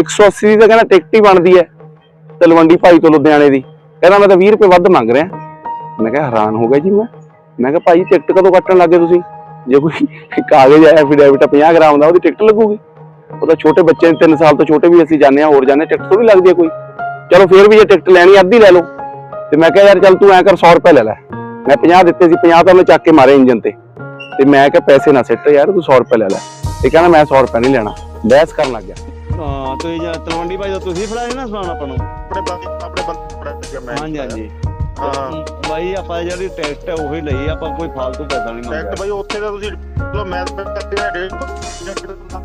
180 ਦੀ ਤਾਂ ਕਹਿੰਦਾ ਟਿਕਟ ਹੀ ਬਣਦੀ ਹੈ ਤਲਵੰਡੀ ਭਾਈ ਤੋਂ ਲੁਧਿਆਣੇ ਦੀ। ਕਹਿੰਦਾ ਮੈਂ ਤਾਂ 20 ਰੁਪਏ ਵੱਧ ਮੰਗ ਰਿਹਾ। ਮੈਂ ਕਿਹਾ ਹੈਰਾਨ ਹੋ ਗਿਆ ਜੀ ਮੈਂ। ਮੈਂ ਕਿਹਾ ਭਾਈ ਟਿਕਟ ਕਦੋਂ ਕੱਟਣ ਲੱਗੇ ਤੁਸੀਂ? ਜੇ ਕੋਈ ਕਾਗਜ਼ ਆਇਆ ਐਫੀਡੇਵਿਟ 50 ਗ੍ਰਾਮ ਦਾ ਉਹਦੀ ਟਿਕਟ ਲੱਗੂਗੀ। ਉਹ ਤਾਂ ਛੋਟੇ ਬੱਚੇ ਨੇ 3 ਸਾਲ ਤੋਂ ਛੋਟੇ ਵੀ ਅਸੀਂ ਜਾਂਦੇ ਹਾਂ ਹੋਰ ਜਾਂਦੇ ਹਾਂ, ਟਿਕਟ ਥੋੜੀ ਲੱਗਦੀ ਹੈ ਕੋਈ। ਚਲੋ ਫੇਰ ਵੀ ਜੇ ਟਿਕਟ ਲੈਣੀ ਅੱਧੀ ਲੈ ਲਓ। ਤੇ ਮੈਂ ਕਿਹਾ ਯਾਰ ਚੱਲ ਤੂੰ ਐ ਕਰ 100 ਰੁਪਏ ਲੈ ਲੈ। ਮੈਂ 50 ਦਿੱਤੇ ਸੀ 50 ਤਾਂ ਮੈਂ ਚੱਕ ਕੇ ਮਾਰੇ ਇੰਜਨ ਤੇ। ਤੇ ਮੈਂ ਕਿਹਾ ਪੈਸੇ ਨਾ ਸਿੱਟ ਯਾਰ ਤੂੰ 100 ਰੁਪਏ ਲੈ ਲੈ। ਇਹ ਕਹਿੰਦਾ ਮੈਂ 100 ਰੁਪਏ ਨਹੀਂ ਲੈਣਾ। ਬਹਿਸ ਕਰਨ ਲੱਗ ਗਿਆ। ਹਾਂ ਤੁਸੀਂ ਜਾਂ ਤਲਵੰਡੀ ਭਾਈ ਦਾ ਤੁਸੀਂ ਫੜਾਏ ਨਾ ਸਮਾਨ ਆਪਾਂ ਨੂੰ? ਆਪਣੇ ਬੰਦੇ ਆਪਣੇ ਬੰਦੇ ਫੜਾ ਦਿੱਤੇ ਮੈਂ। ਹਾਂਜੀ ਹਾਂਜੀ। ਹਾਂ। ਬਾਈ ਆਪਾਂ ਜਿਹੜੀ ਟੈਕਟ ਹੈ ਉਹੀ ਲਈ ਆਪਾਂ ਕੋਈ ਫालतू ਪੈਸਾ ਨਹੀਂ ਟੈਕਟ ਮੰਗਿਆ ਬਾਈ ਉੱਥੇ ਤਾਂ ਤੁਸੀਂ ਚਲੋ ਮੈਂ ਤਾਂ ਕਰਦੇ ਆ 150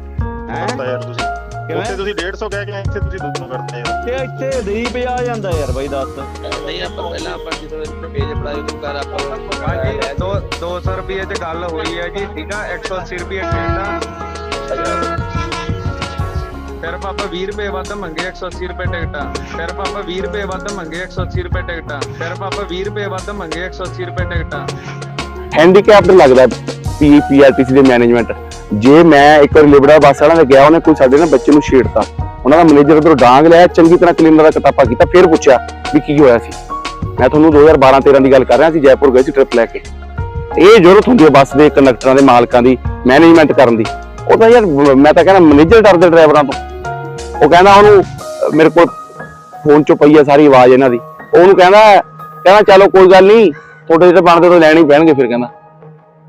ਹੈਂ? ਯਾਰ ਤੁਸੀਂ ਕਿਵੇਂ? ਉੱਥੇ ਤੁਸੀਂ 150 ਕਹਿ ਕੇ ਇੱਥੇ ਤੁਸੀਂ 200 ਕਰਦੇ ਯਾਰ। ਤੇ ਇੱਥੇ ਦੀ ਪਿਆ ਜਾਂਦਾ ਯਾਰ ਬਾਈ ਦੱਸ। ਨਹੀਂ ਆਪਾਂ ਪਹਿਲਾਂ ਆਪਾਂ ਜਦੋਂ ਪੇਜ ਫੜਾਈ ਉਦੋਂ ਕਰ ਆਪਾਂ ਹਾਂਜੀ ਦੋ 200 ਰੁਪਏ ਚ ਗੱਲ ਹੋਈ ਹੈ ਜੀ। ਠੀਕ ਆ 180 ਰੁਪਏ ਟਿਕਟਾਂ ਸਿਰਫ ਆਪਾਂ 20 ਰੁਪਏ ਵੱਧ ਮੰਗੇ 180 ਰੁਪਏ ਟਿਕਟਾਂ। ਸਿਰਫ ਆਪਾਂ 20 ਰੁਪਏ ਵੱਧ ਮੰਗੇ 180 ਰੁਪਏ ਟਿਕਟਾਂ। ਸਿਰਫ ਆਪਾਂ 20 ਰੁਪਏ ਵੱਧ ਮੰਗੇ 180 ਰੁਪਏ ਟਿਕਟਾਂ। ਹੈਂਡੀਕੈਪਡ ਲੱਗਦਾ ਪੀ ਪੀਆਰਟੀਸੀ ਦੇ ਮੈਨੇਜਮੈਂਟ ਜੇ ਮੈਂ ਇੱਕ ਵਾਰ ਲਿਬੜਾ ਬੱਸ ਵਾਲਾ ਦੇ ਗਿਆ, ਉਹਨੇ ਕੋਈ ਸਾਡੇ ਨਾ ਬੱਚੇ ਨੂੰ ਛੇੜਤਾ। ਉਹਨਾਂ ਦਾ ਮੈਨੇਜਰ ਉਧਰੋਂ ਡਾਂਗ ਲਿਆ, ਚੰਗੀ ਤਰ੍ਹਾਂ ਕਲੀਨਰ ਦਾ ਕਤਾਪਾ ਕੀਤਾ, ਫਿਰ ਪੁੱਛਿਆ ਵੀ ਕੀ ਹੋਇਆ ਸੀ। ਮੈਂ ਤੁਹਾਨੂੰ 2012 13 ਦੀ ਗੱਲ ਕਰ ਰਿਹਾ ਸੀ, ਜੈਪੁਰ ਗਏ ਸੀ ਟ੍ਰਿਪ ਲੈ ਕੇ। ਇਹ ਜ਼ਰੂਰਤ ਹੁੰਦੀ ਹੈ ਬੱਸ ਦੇ ਕੰਡਕਟਰਾਂ ਦੇ ਮਾਲਕਾਂ ਦੀ ਮੈਨੇਜਮੈਂਟ ਕਰਨ ਦੀ। ਉਹ ਤਾਂ ਯਾਰ, ਮੈਂ ਤਾਂ ਕਹਿੰਦਾ ਮੈਨੇਜਰ ਡਰਦੇ ਡਰਾਈਵਰਾਂ ਤੋਂ। ਉਹ ਕਹਿੰਦਾ ਉਹਨੂੰ, ਮੇਰੇ ਕੋਲ ਫੋਨ ਚੋਂ ਪਈ ਆ ਸਾਰੀ ਆਵਾਜ਼ ਇਹਨਾਂ ਦੀ। ਉਹਨੂੰ ਕਹਿੰਦਾ ਕਹਿੰਦਾ, ਚਲੋ ਕੋਈ ਗੱਲ ਨਹੀਂ, ਤੁਹਾਡੇ ਜਿਹੜੇ ਬਣਦੇ ਤੋਂ ਲੈਣੇ ਹੀ ਪੈਣਗੇ ਫਿਰ, ਕਹਿੰਦਾ।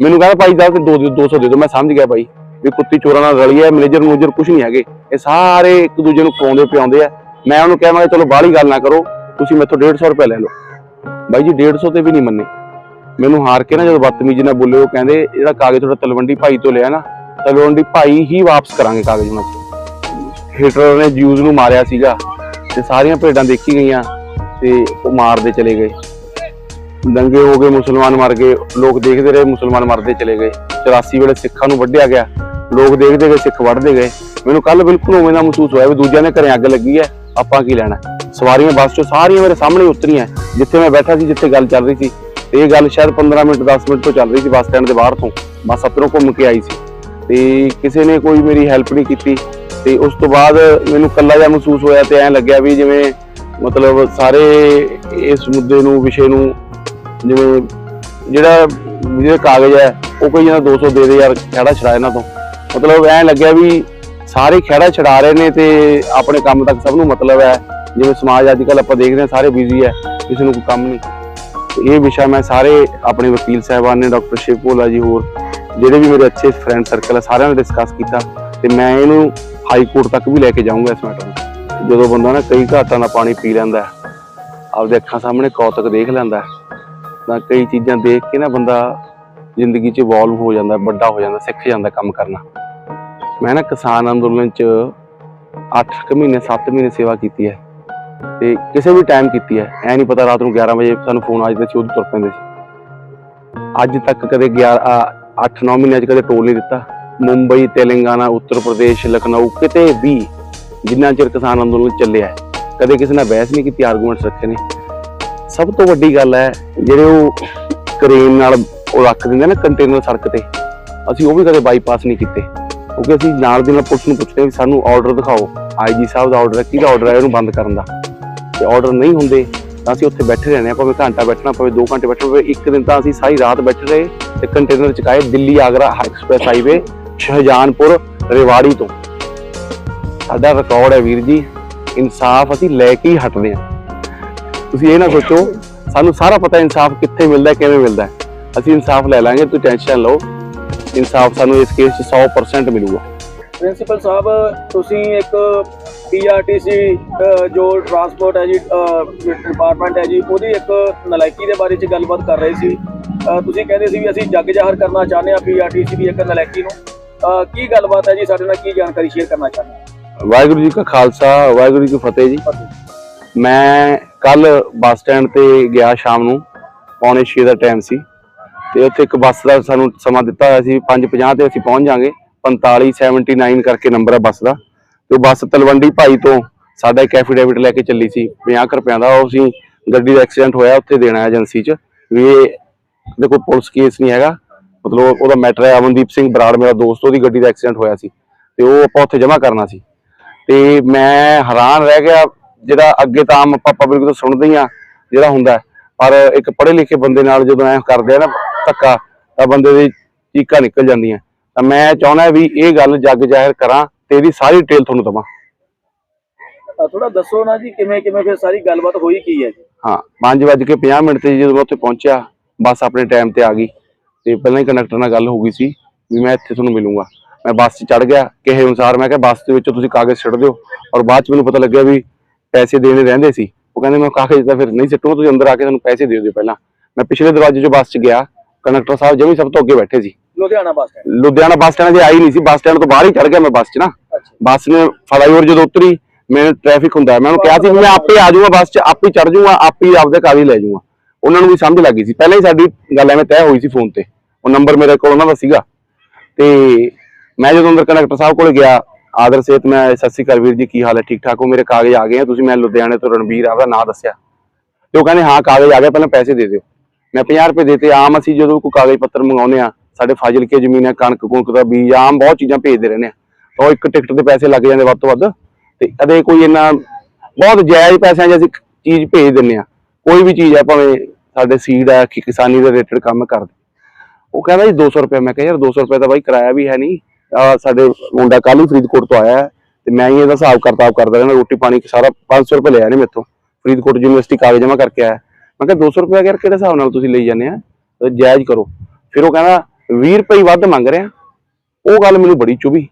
ਮੈਨੂੰ ਕਹਿੰਦਾ, ਭਾਈ ਸਾਹਿਬ ਤੇ 2 200 ਦੇ ਦਿਓ। ਮੈਂ ਸਮਝ ਗਿਆ ਭਾਈ ਵੀ ਕੁੱਤੀ ਚੋਰਾਂ ਨਾਲ ਰਲੀ ਹੈ ਮੈਨੇਜਰ ਮੈਨੇਜਰ ਕੁਝ ਨਹੀਂ ਹੈਗੇ। ਇਹ ਸਾਰੇ ਇੱਕ ਦੂਜੇ ਨੂੰ ਖਵਾਉਂਦੇ, ਪਿਆਉਂਦੇ ਆ। ਮੈਂ ਉਹਨੂੰ ਕਿਹਾ, ਮੈਂ ਕਿਹਾ, ਚਲੋ ਬਾਹਲੀ ਗੱਲ ਨਾ ਕਰੋ, ਤੁਸੀਂ ਮੈਥੋਂ 150 ਰੁਪਏ ਲੈ ਲਓ। ਬਾਈ ਜੀ 150 ਤੇ ਵੀ ਨਹੀਂ ਮੰਨੇ। ਮੈਨੂੰ ਹਾਰ ਕੇ ਨਾ ਜਦੋਂ ਬਦਤਮੀਜ਼ੀ ਨਾਲ ਬੋਲੇ, ਉਹ ਕਹਿੰਦੇ ਜਿਹੜਾ ਕਾਗਜ਼ ਤੁਹਾਡਾ ਤਲਵੰਡੀ ਭਾਈ ਤੋਂ ਲਿਆ ਨਾ, ਤਲਵੰਡੀ ਭਾਈ ਹੀ ਵਾਪਸ ਕਰਾਂਗੇ ਕਾਗਜ਼ ਉਹਨਾਂ ਤੋਂ ਹਿਟਲਰ ਨੇ ਜਿਊਜ਼ ਨੂੰ ਮਾਰਿਆ ਸੀਗਾ ਤੇ ਸਾਰੀਆਂ ਭੇਡਾਂ ਦੇਖੀ ਗਈਆਂ ਤੇ ਉਹ ਮਾਰਦੇ ਚਲੇ ਗਏ। ਦੰਗੇ ਹੋ ਗਏ, ਮੁਸਲਮਾਨ ਮਰ ਗਏ, ਲੋਕ ਦੇਖਦੇ ਰਹੇ, ਮੁਸਲਮਾਨ ਮਰਦੇ ਚਲੇ ਗਏ। 84 ਵੇਲੇ ਸਿੱਖਾਂ ਨੂੰ ਵੱਢਿਆ ਗਿਆ। ਲੋਕ ਦੇਖਦੇ ਗਏ, ਸਿੱਖ ਵੱਢਦੇ ਗਏ। ਮੈਨੂੰ ਕੱਲ ਬਿਲਕੁਲ ਉਵੇਂ ਦਾ ਮਹਿਸੂਸ ਹੋਇਆ ਵੀ ਦੂਜਿਆਂ ਦੇ ਘਰੇ ਅੱਗ ਲੱਗੀ ਹੈ, ਆਪਾਂ ਕੀ ਲੈਣਾ? ਸਵਾਰੀਆਂ, ਬੱਸ 'ਚੋਂ ਸਾਰੀਆਂ ਮੇਰੇ ਸਾਹਮਣੇ ਉਤਰੀਆਂ। ਜਿੱਥੇ ਮੈਂ ਬੈਠਾ ਸੀ, ਜਿੱਥੇ ਗੱਲ ਚੱਲ ਰਹੀ ਸੀ। ਤੇ ਇਹ ਗੱਲ ਸ਼ਾਇਦ 15 ਮਿੰਟ 10 ਮਿੰਟ ਤੋਂ ਚੱਲ ਰਹੀ ਸੀ ਬੱਸ ਸਟੈਂਡ ਦੇ ਬਾਹਰ ਤੋਂ। ਬੱਸ ਆਪਰੋਂ ਘੁੰਮ ਕੇ ਆਈ ਸੀ। ਤੇ ਕਿਸੇ ਨੇ ਕੋਈ ਮੇਰੀ ਹੈਲਪ ਨਹੀਂ ਕੀਤੀ। ਤੇ ਉਸ ਤੋਂ ਬਾਅਦ ਮੈਨੂੰ ਕੱਲਾ ਜਿਹਾ ਮਹਿਸੂਸ ਹੋਇਆ ਤੇ ਐਂ ਲੱਗਿਆ ਵੀ ਜਿਵੇਂ ਮਤਲਬ ਸਾਰੇ ਇਸ ਮੁੱਦੇ ਨੂੰ, ਵਿਸ਼ੇ ਨੂੰ ਜਿਵੇਂ ਜਿਹੜਾ ਜਿਹਦੇ ਕਾਗਜ਼ ਹੈ, ਉਹ ਕੋਈ ਜਾਂਦਾ 200 ਦੇ ਦੇ ਯਾਰ, ਖਹਿੜਾ ਛੜਾ ਇਹਨਾਂ ਤੋਂ। ਮਤਲਬ ਐਂ ਲੱਗਿਆ ਵੀ ਸਾਰੇ ਖਹਿੜਾ ਛਡਾ ਰਹੇ ਨੇ ਤੇ ਆਪਣੇ ਕੰਮ ਤੱਕ ਸਭ ਨੂੰ ਮਤਲਬ ਹੈ। ਜਿਵੇਂ ਸਮਾਜ ਅੱਜ ਕੱਲ ਆਪਾਂ ਦੇਖਦੇ ਹਾਂ, ਸਾਰੇ ਬਿਜ਼ੀ ਹੈ, ਕਿਸੇ ਨੂੰ ਕੋਈ ਕੰਮ ਨਹੀਂ। ਇਹ ਵਿਸ਼ਾ ਮੈਂ ਸਾਰੇ ਆਪਣੇ ਵਕੀਲ ਸਾਹਿਬਾਨ ਨੇ, ਡਾਕਟਰ ਸ਼ਿਵ ਭੋਲਾ ਜੀ ਹੋਰ, ਜਿਹੜੇ ਵੀ ਮੇਰੇ ਅੱਛੇ ਫਰੈਂਡ ਸਰਕਲ ਹੈ ਸਾਰਿਆਂ ਨੇ ਡਿਸਕਸ ਕੀਤਾ। ਤੇ ਮੈਂ ਇਹਨੂੰ ਹਾਈ ਕੋਰਟ ਤੱਕ ਵੀ ਲੈ ਕੇ ਜਾਊਂਗਾ ਇਸ ਮੈਟਰ ਨੂੰ। ਜਦੋਂ ਬੰਦਾ ਨਾ ਕਈ ਘਾਟਾਂ ਦਾ ਪਾਣੀ ਪੀ ਲੈਂਦਾ ਆਪਦੇ ਅੱਖਾਂ ਸਾਹਮਣੇ ਕੌਤਕ ਦੇਖ ਲੈਂਦਾ ਤਾਂ ਕਈ ਚੀਜ਼ਾਂ ਦੇਖ ਕੇ ਨਾ ਬੰਦਾ ਜ਼ਿੰਦਗੀ 'ਚ ਇਵੋਲਵ ਹੋ ਜਾਂਦਾ, ਵੱਡਾ ਹੋ ਜਾਂਦਾ, ਸਿੱਖ ਜਾਂਦਾ ਕੰਮ ਕਰਨਾ। ਮੈਂ ਨਾ ਕਿਸਾਨ ਅੰਦੋਲਨ 'ਚ 8 ਕੁ ਮਹੀਨੇ 7 ਮਹੀਨੇ ਸੇਵਾ ਕੀਤੀ ਹੈ ਤੇ ਕਿਸੇ ਵੀ ਟਾਈਮ ਕੀਤੀ ਹੈ। ਐ ਨਹੀਂ ਪਤਾ ਰਾਤ ਨੂੰ 11 ਵਜੇ ਸਾਨੂੰ ਫੋਨ ਆ ਜਾਂਦਾ ਸੀ, ਉਦੋਂ ਤੁਰ ਪੈਂਦੇ ਸੀ। ਅੱਜ ਤੱਕ ਕਦੇ 11 8-9 ਮਹੀਨਿਆਂ 'ਚ ਕਦੇ ਟੋਲ ਨਹੀਂ ਦਿੱਤਾ। ਮੁੰਬਈ ਤੇਲੰਗਾਨਾ ਉੱਤਰ ਪ੍ਰਦੇਸ਼ ਲਖਨਊ ਕਿਤੇ ਵੀ ਜਿੰਨਾ ਚਿਰ ਕਿਸਾਨ ਅੰਦੋਲਨ ਚੱਲਿਆ ਹੈ, ਕਦੇ ਕਿਸੇ ਨਾਲ ਬਹਿਸ ਨਹੀਂ ਕੀਤੀ ਆਰਗੂਮੈਂਟਸ ਰੱਖੇ ਨੇ। ਸਭ ਤੋਂ ਵੱਡੀ ਗੱਲ ਹੈ ਜਿਹੜੇ ਉਹ ਕਰੇਨ ਨਾਲ ਉਹ ਰੱਖ ਦਿੰਦੇ ਨੇ ਕੰਟੇਨਰ ਸੜਕ ਤੇ ਅਸੀਂ ਉਹ ਵੀ ਕਦੇ ਬਾਈਪਾਸ ਨਹੀਂ ਕੀਤੇ। ਕਿਉਂਕਿ ਅਸੀਂ ਨਾਲ ਦੀ ਨਾਲ ਪੁਲਿਸ ਨੂੰ ਪੁੱਛਦੇ ਵੀ ਸਾਨੂੰ ਆਰਡਰ ਦਿਖਾਓ। ਆਈਜੀ ਸਾਹਿਬ ਦਾ ਆਰਡਰ ਹੈ ਕਿਹਦਾ ਆਰਡਰ ਹੈ ਇਹਨੂੰ ਬੰਦ ਕਰਨ ਦਾ। ਤੇ ਆਰਡਰ ਨਹੀਂ ਹੁੰਦੇ ਤਾਂ ਅਸੀਂ ਉੱਥੇ ਬੈਠੇ ਰਹਿੰਦੇ ਹਾਂ ਭਾਵੇਂ ਘੰਟਾ ਬੈਠਣਾ ਭਾਵੇਂ 2 ਘੰਟੇ ਬੈਠਣਾ ਪਵੇ ਇੱਕ ਦਿਨ ਤਾਂ ਅਸੀਂ ਸਾਰੀ ਰਾਤ ਬੈਠੇ ਰਹੇ ਤੇ ਕੰਟੇਨਰ ਚਕਾਏ ਦਿੱਲੀ ਆਗਰਾ ਐਕਸਪ੍ਰੈਸ ਹਾਈਵੇ ਸ਼ਹਜਾਨਪੁਰ ਰੇਵਾੜੀ ਤੋਂ। ਸਾਡਾ ਰਿਕਾਰਡ ਹੈ ਵੀਰ ਜੀ, ਇਨਸਾਫ ਅਸੀਂ ਲੈ ਕੇ ਹੀ ਹਟਦੇ ਹਾਂ। ਤੁਸੀਂ ਇਹ ਨਾ ਸੋਚੋ, ਸਾਨੂੰ ਸਾਰਾ ਪਤਾ ਇਨਸਾਫ ਕਿੱਥੇ ਮਿਲਦਾ, ਕਿਵੇਂ ਮਿਲਦਾ ਅਸੀਂ ਇਨਸਾਫ ਲੈ ਲਾਂਗੇ, ਤੁਸੀਂ ਟੈਨਸ਼ਨ ਲਓ। ਇਨਸਾਫ ਸਾਨੂੰ ਇਸ ਕੇਸ 'ਚ 100% ਮਿਲੂਗਾ। ਪ੍ਰਿੰਸੀਪਲ ਸਾਹਿਬ, ਤੁਸੀਂ ਇੱਕ ਪੀਆਰਟੀਸੀ ਜੋ ਟਰਾਂਸਪੋਰਟ ਹੈ ਜੀ ਡਿਪਾਰਟਮੈਂਟ ਹੈ ਜੀ, ਉਹਦੀ ਇੱਕ ਨਲਾਇਕੀ ਦੇ ਬਾਰੇ ਚ ਗੱਲਬਾਤ ਕਰ ਰਹੇ ਸੀ। ਤੁਸੀਂ ਕਹਿੰਦੇ ਸੀ ਵੀ ਅਸੀਂ ਜੱਗ ਜ਼ਾਹਰ ਕਰਨਾ ਚਾਹੁੰਦੇ ਹਾਂ ਪੀਆਰਟੀਸੀ ਦੀ ਇੱਕ ਨਲਾਇਕੀ ਨੂੰ। ਕੀ ਗੱਲਬਾਤ ਹੈ ਜੀ? ਸਾਡੇ ਨਾਲ ਕੀ ਜਾਣਕਾਰੀ ਸ਼ੇਅਰ ਕਰਨਾ ਚਾਹੁੰਦੇ ਹੋ? ਵਾਹਿਗੁਰੂ ਜੀ ਕਾ ਖਾਲਸਾ ਵਾਹਿਗੁਰੂ ਜੀ ਕੀ ਫਤਿਹ ਜੀ। ਮੈਂ ਕੱਲ ਬੱਸ ਸਟੈਂਡ ਤੇ ਗਿਆ ਸ਼ਾਮ ਨੂੰ ਪੌਣੇ 6 ਦਾ ਟਾਈਮ ਸੀ। ਤੇ ਉੱਥੇ ਇੱਕ ਬੱਸ ਦਾ ਸਾਨੂੰ ਸਮਾਂ ਦਿੱਤਾ ਹੋਇਆ ਸੀ 5:50 ਤੇ ਅਸੀਂ ਪਹੁੰਚ ਜਾਾਂਗੇ। 4579 ਕਰਕੇ ਨੰਬਰ ਹੈ ਬੱਸ ਦਾ। ਤੇ ਉਹ ਬੱਸ ਤਲਵੰਡੀ ਭਾਈ ਤੋਂ ਸਾਡਾ ਇੱਕ ਐਫੀਡੇਵਿਟ ਲੈ ਕੇ ਚੱਲੀ ਸੀ 50 ਕੁ ਰੁਪਇਆਂ ਦਾ। ਉਹ ਅਸੀਂ ਗੱਡੀ ਦਾ ਐਕਸੀਡੈਂਟ ਹੋਇਆ ਉੱਥੇ ਦੇਣਾ ਏਜੰਸੀ 'ਚ। ਵੀ ਇਹ ਦੇਖੋ ਪੁਲਿਸ ਕੇਸ ਨਹੀਂ ਹੈਗਾ। ਮਤਲਬ ਉਹਦਾ ਮੈਟਰ ਹੈ ਅਮਨਦੀਪ ਸਿੰਘ ਬਰਾੜ ਮੇਰਾ ਦੋਸਤ ਉਹਦੀ ਗੱਡੀ ਦਾ ਐਕਸੀਡੈਂਟ ਹੋਇਆ ਸੀ। ਤੇ ਉਹ ਆਪਾਂ ਉੱਥੇ ਜਮ੍ਹਾਂ ਕਰਨਾ ਸੀ। ਤੇ ਮੈਂ ਹੈਰਾਨ ਰਹਿ ਗਿਆ ਜਿਹੜਾ ਅੱਗੇ ਤਾਂ ਆਮ ਆਪਾਂ ਪਬਲਿਕ ਤੋਂ ਸੁਣਦੇ ਹੀ ਆ ਜਿਹੜਾ ਹੁੰਦਾ। ਪਰ ਇੱਕ ਪੜ੍ਹੇ ਲਿਖੇ ਬੰਦੇ ਨਾਲ ਜਦੋਂ ਐ ਕਰਦੇ ਆ ਨਾ ਧੱਕਾ ਤਾਂ ਬੰਦੇ ਦੀ ਚੀਕਾਂ ਨਿਕਲ ਜਾਂਦੀਆਂ। ਤਾਂ ਮੈਂ ਚਾਹੁੰਦਾ ਵੀ ਇਹ ਗੱਲ ਜੱਗ ਜ਼ਾਹਿਰ ਕਰਾਂ ਤੇ ਇਹਦੀ ਸਾਰੀ ਡਿਟੇਲ ਤੁਹਾਨੂੰ ਦਵਾਂ। ਥੋੜਾ ਦੱਸੋ ਨਾ ਜੀ ਕਿਵੇਂ ਕਿਵੇਂ ਫਿਰ ਸਾਰੀ ਗੱਲਬਾਤ ਹੋਈ ਕੀ ਹੈ ਜੀ? ਹਾਂ 5:50 ਮਿੰਟ ਤੇ ਜਦੋਂ ਮੈਂ ਉੱਥੇ ਪਹੁੰਚਿਆ ਬੱਸ ਆਪਣੇ ਟਾਈਮ ਤੇ ਆ ਗਈ। ਤੇ ਪਹਿਲਾਂ ਹੀ ਕੰਡਕਟਰ ਨਾਲ ਗੱਲ ਹੋ ਗਈ ਸੀ ਵੀ ਮੈਂ ਇੱਥੇ ਤੁਹਾਨੂੰ ਮਿਲੂੰਗਾ। ਮੈਂ ਬੱਸ 'ਚ ਚੜ ਗਿਆ ਕਿਹੇ ਅਨੁਸਾਰ ਮੈਂ ਕਿਹਾ ਬੱਸ ਦੇ ਵਿੱਚ ਤੁਸੀਂ ਕਾਗਜ਼ ਛੱਡ ਦਿਓ। ਔਰ ਬਾਅਦ 'ਚ ਮੈਨੂੰ ਪਤਾ ਲੱਗਿਆ ਵੀ ਪੈਸੇ ਦੇਣੇ ਰਹਿੰਦੇ ਸੀ। ਉਹ ਕਹਿੰਦੇ ਮੈਂ ਕਾਗਜ਼ ਤਾਂ ਫਿਰ ਨਹੀਂ ਸਿੱਟੂਗਾ ਤੁਸੀਂ ਅੰਦਰ ਆ ਕੇ ਤੁਹਾਨੂੰ ਪੈਸੇ ਦੇ ਦਿਓ ਪਹਿਲਾਂ। ਮੈਂ ਪਿਛਲੇ ਦਰਵਾਜ਼ੇ 'ਚੋਂ ਬੱਸ 'ਚ ਗਿਆ ਕੰਡਕਟਰ ਸਾਹਿਬ ਜਮੀ ਸਭ ਤੋਂ ਅੱਗੇ ਬੈਠੇ ਸੀ। Ludhiana bus stand. Ludhiana bus stand 'ਤੇ ਆਈ ਨਹੀਂ ਸੀ ਬੱਸ ਸਟੈਂਡ ਤੋਂ ਬਾਹਰ ਹੀ ਚੜ ਗਿਆ ਮੈਂ ਬੱਸ 'ਚ ਨਾ। ਬੱਸ ਨੇ ਫਲਾਈਓਵਰ ਜਦੋਂ ਉਤਰੀ ਮੈਨੂੰ ਟ੍ਰੈਫਿਕ ਹੁੰਦਾ। ਮੈਂ ਉਹਨੂੰ ਕਿਹਾ ਸੀ ਮੈਂ ਆਪੇ ਆ ਜਾਊਂਗਾ ਬੱਸ 'ਚ ਆਪੇ ਚੜ ਜਾਊਂਗਾ ਆਪੇ ਆਪਦੇ ਕਾਗਜ਼ ਲੈ ਜਾਊਂਗਾ। ਉਹਨਾਂ ਨੂੰ ਵੀ ਸਮਝ ਲੱਗ ਗਈ ਸੀ। ਪਹਿਲਾਂ ਹੀ ਸਾਡੀ ਗੱਲ ਐਵੇਂ ਤੈਅ ਹੋਈ ਸੀ ਫੋਨ ਤੇ। ਉਹ ਨੰਬਰ ਮੇਰੇ ਕੋਲ ਉਹਨਾਂ ਦਾ ਸੀਗਾ। ਤੇ ਮੈਂ ਜਦੋਂ ਅੰਦਰ ਕੰਡਕਟਰ ਸਾਹਿਬ ਕੋਲ ਗਿਆ, ਆਦਰ ਸੇਤ ਮੈਂ ਸਤਿ ਸ਼੍ਰੀ ਅਕਾਲ ਵੀਰ ਜੀ, ਕੀ ਹਾਲ ਹੈ? ਠੀਕ ਠਾਕ ਹੋ? ਮੇਰੇ ਕਾਗਜ਼ ਆ ਗਏ ਆ। ਤੁਸੀਂ ਮੈਂ ਲੁਧਿਆਣੇ ਤੋਂ ਰਣਬੀਰ ਆਪਦਾ ਨਾਂ ਦੱਸਿਆ। ਤੇ ਉਹ ਕਹਿੰਦੇ, ਹਾਂ, ਕਾਗਜ਼ ਆ ਗਏ, ਪਹਿਲਾਂ ਪੈਸੇ ਦੇ ਦਿਓ। ਮੈਂ 50 ਰੁਪਏ ਦੇਤੇ ਆਮ ਅਸੀਂ ਜਦੋਂ ਕੋਈ ਕਾਗਜ਼ ਪੱਤਰ ਮੰਗਾਉਂਦੇ ਆ ਸਾਡੇ ਫਾਜ਼ਿਲਕੇ ਜ਼ਮੀਨ ਹੈ, ਕਣਕ ਕੁਣਕ ਦਾ ਬੀਜ, ਆਮ ਬਹੁਤ ਚੀਜ਼ਾਂ ਭੇਜਦੇ ਰਹਿੰਦੇ ਆ ਤਾਂ ਉਹ ਇੱਕ ਟਿਕਟ ਦੇ ਪੈਸੇ ਲੱਗ ਜਾਂਦੇ ਵੱਧ ਤੋਂ ਵੱਧ। ਤੇ ਕਦੇ ਕੋਈ ਇੰਨਾ ਬਹੁਤ ਜਾਇਜ਼ ਪੈਸਿਆਂ 'ਚ ਅਸੀਂ ਚੀਜ਼ ਭੇਜ ਦਿੰਨੇ ਆ ਕੋਈ ਵੀ ਚੀਜ਼ ਆ ਭਾਵੇਂ ਸਾਡੇ ਸੀਡ ਆ ਕਿ ਕਿਸਾਨੀ ਦੇ ਰਿਲੇਟਡ ਕੰਮ ਕਰਦੇ। ਉਹ ਕਹਿੰਦਾ ਜੀ 200 ਰੁਪਏ। ਮੈਂ ਕਿਹਾ ਯਾਰ 200 ਰੁਪਏ ਤਾਂ ਬਾਈ ਕਿਰਾਇਆ ਵੀ ਹੈ ਨਹੀਂ। ਸਾਡੇ ਮੁੰਡਾ ਕੱਲ ਹੀ ਫਰੀਦਕੋਟ ਤੋਂ ਆਇਆ ਤੇ ਮੈਂ ਹੀ ਇਹਦਾ ਹਿਸਾਬ ਕਰਤਾਬ ਕਰਦਾ ਰਹਿੰਦਾ ਰੋਟੀ ਪਾਣੀ ਸਾਰਾ 500 ਰੁਪਏ ਲਿਆ ਨੇ ਮੇਥੋਂ। ਫਰੀਦਕੋਟ ਯੂਨੀਵਰਸਿਟੀ ਕਾਗਜ਼ ਜਮ੍ਹਾਂ ਕਰਕੇ ਆਇਆ। ਮੈਂ ਕਿਹਾ 200 ਰੁਪਏ ਯਾਰ ਕਿਹੜੇ ਹਿਸਾਬ ਨਾਲ ਤੁਸੀਂ ਲਈ ਜਾਂਦੇ ਆ? ਜਾਇਜ਼ ਕਰੋ। ਫਿਰ ਉਹ ਕਹਿੰਦਾ 20 ਰੁਪਏ ਵੱਧ ਮੰਗ ਰਿਹਾ। ਉਹ ਗੱਲ ਮੈਨੂੰ ਬੜੀ ਚੁਭੀ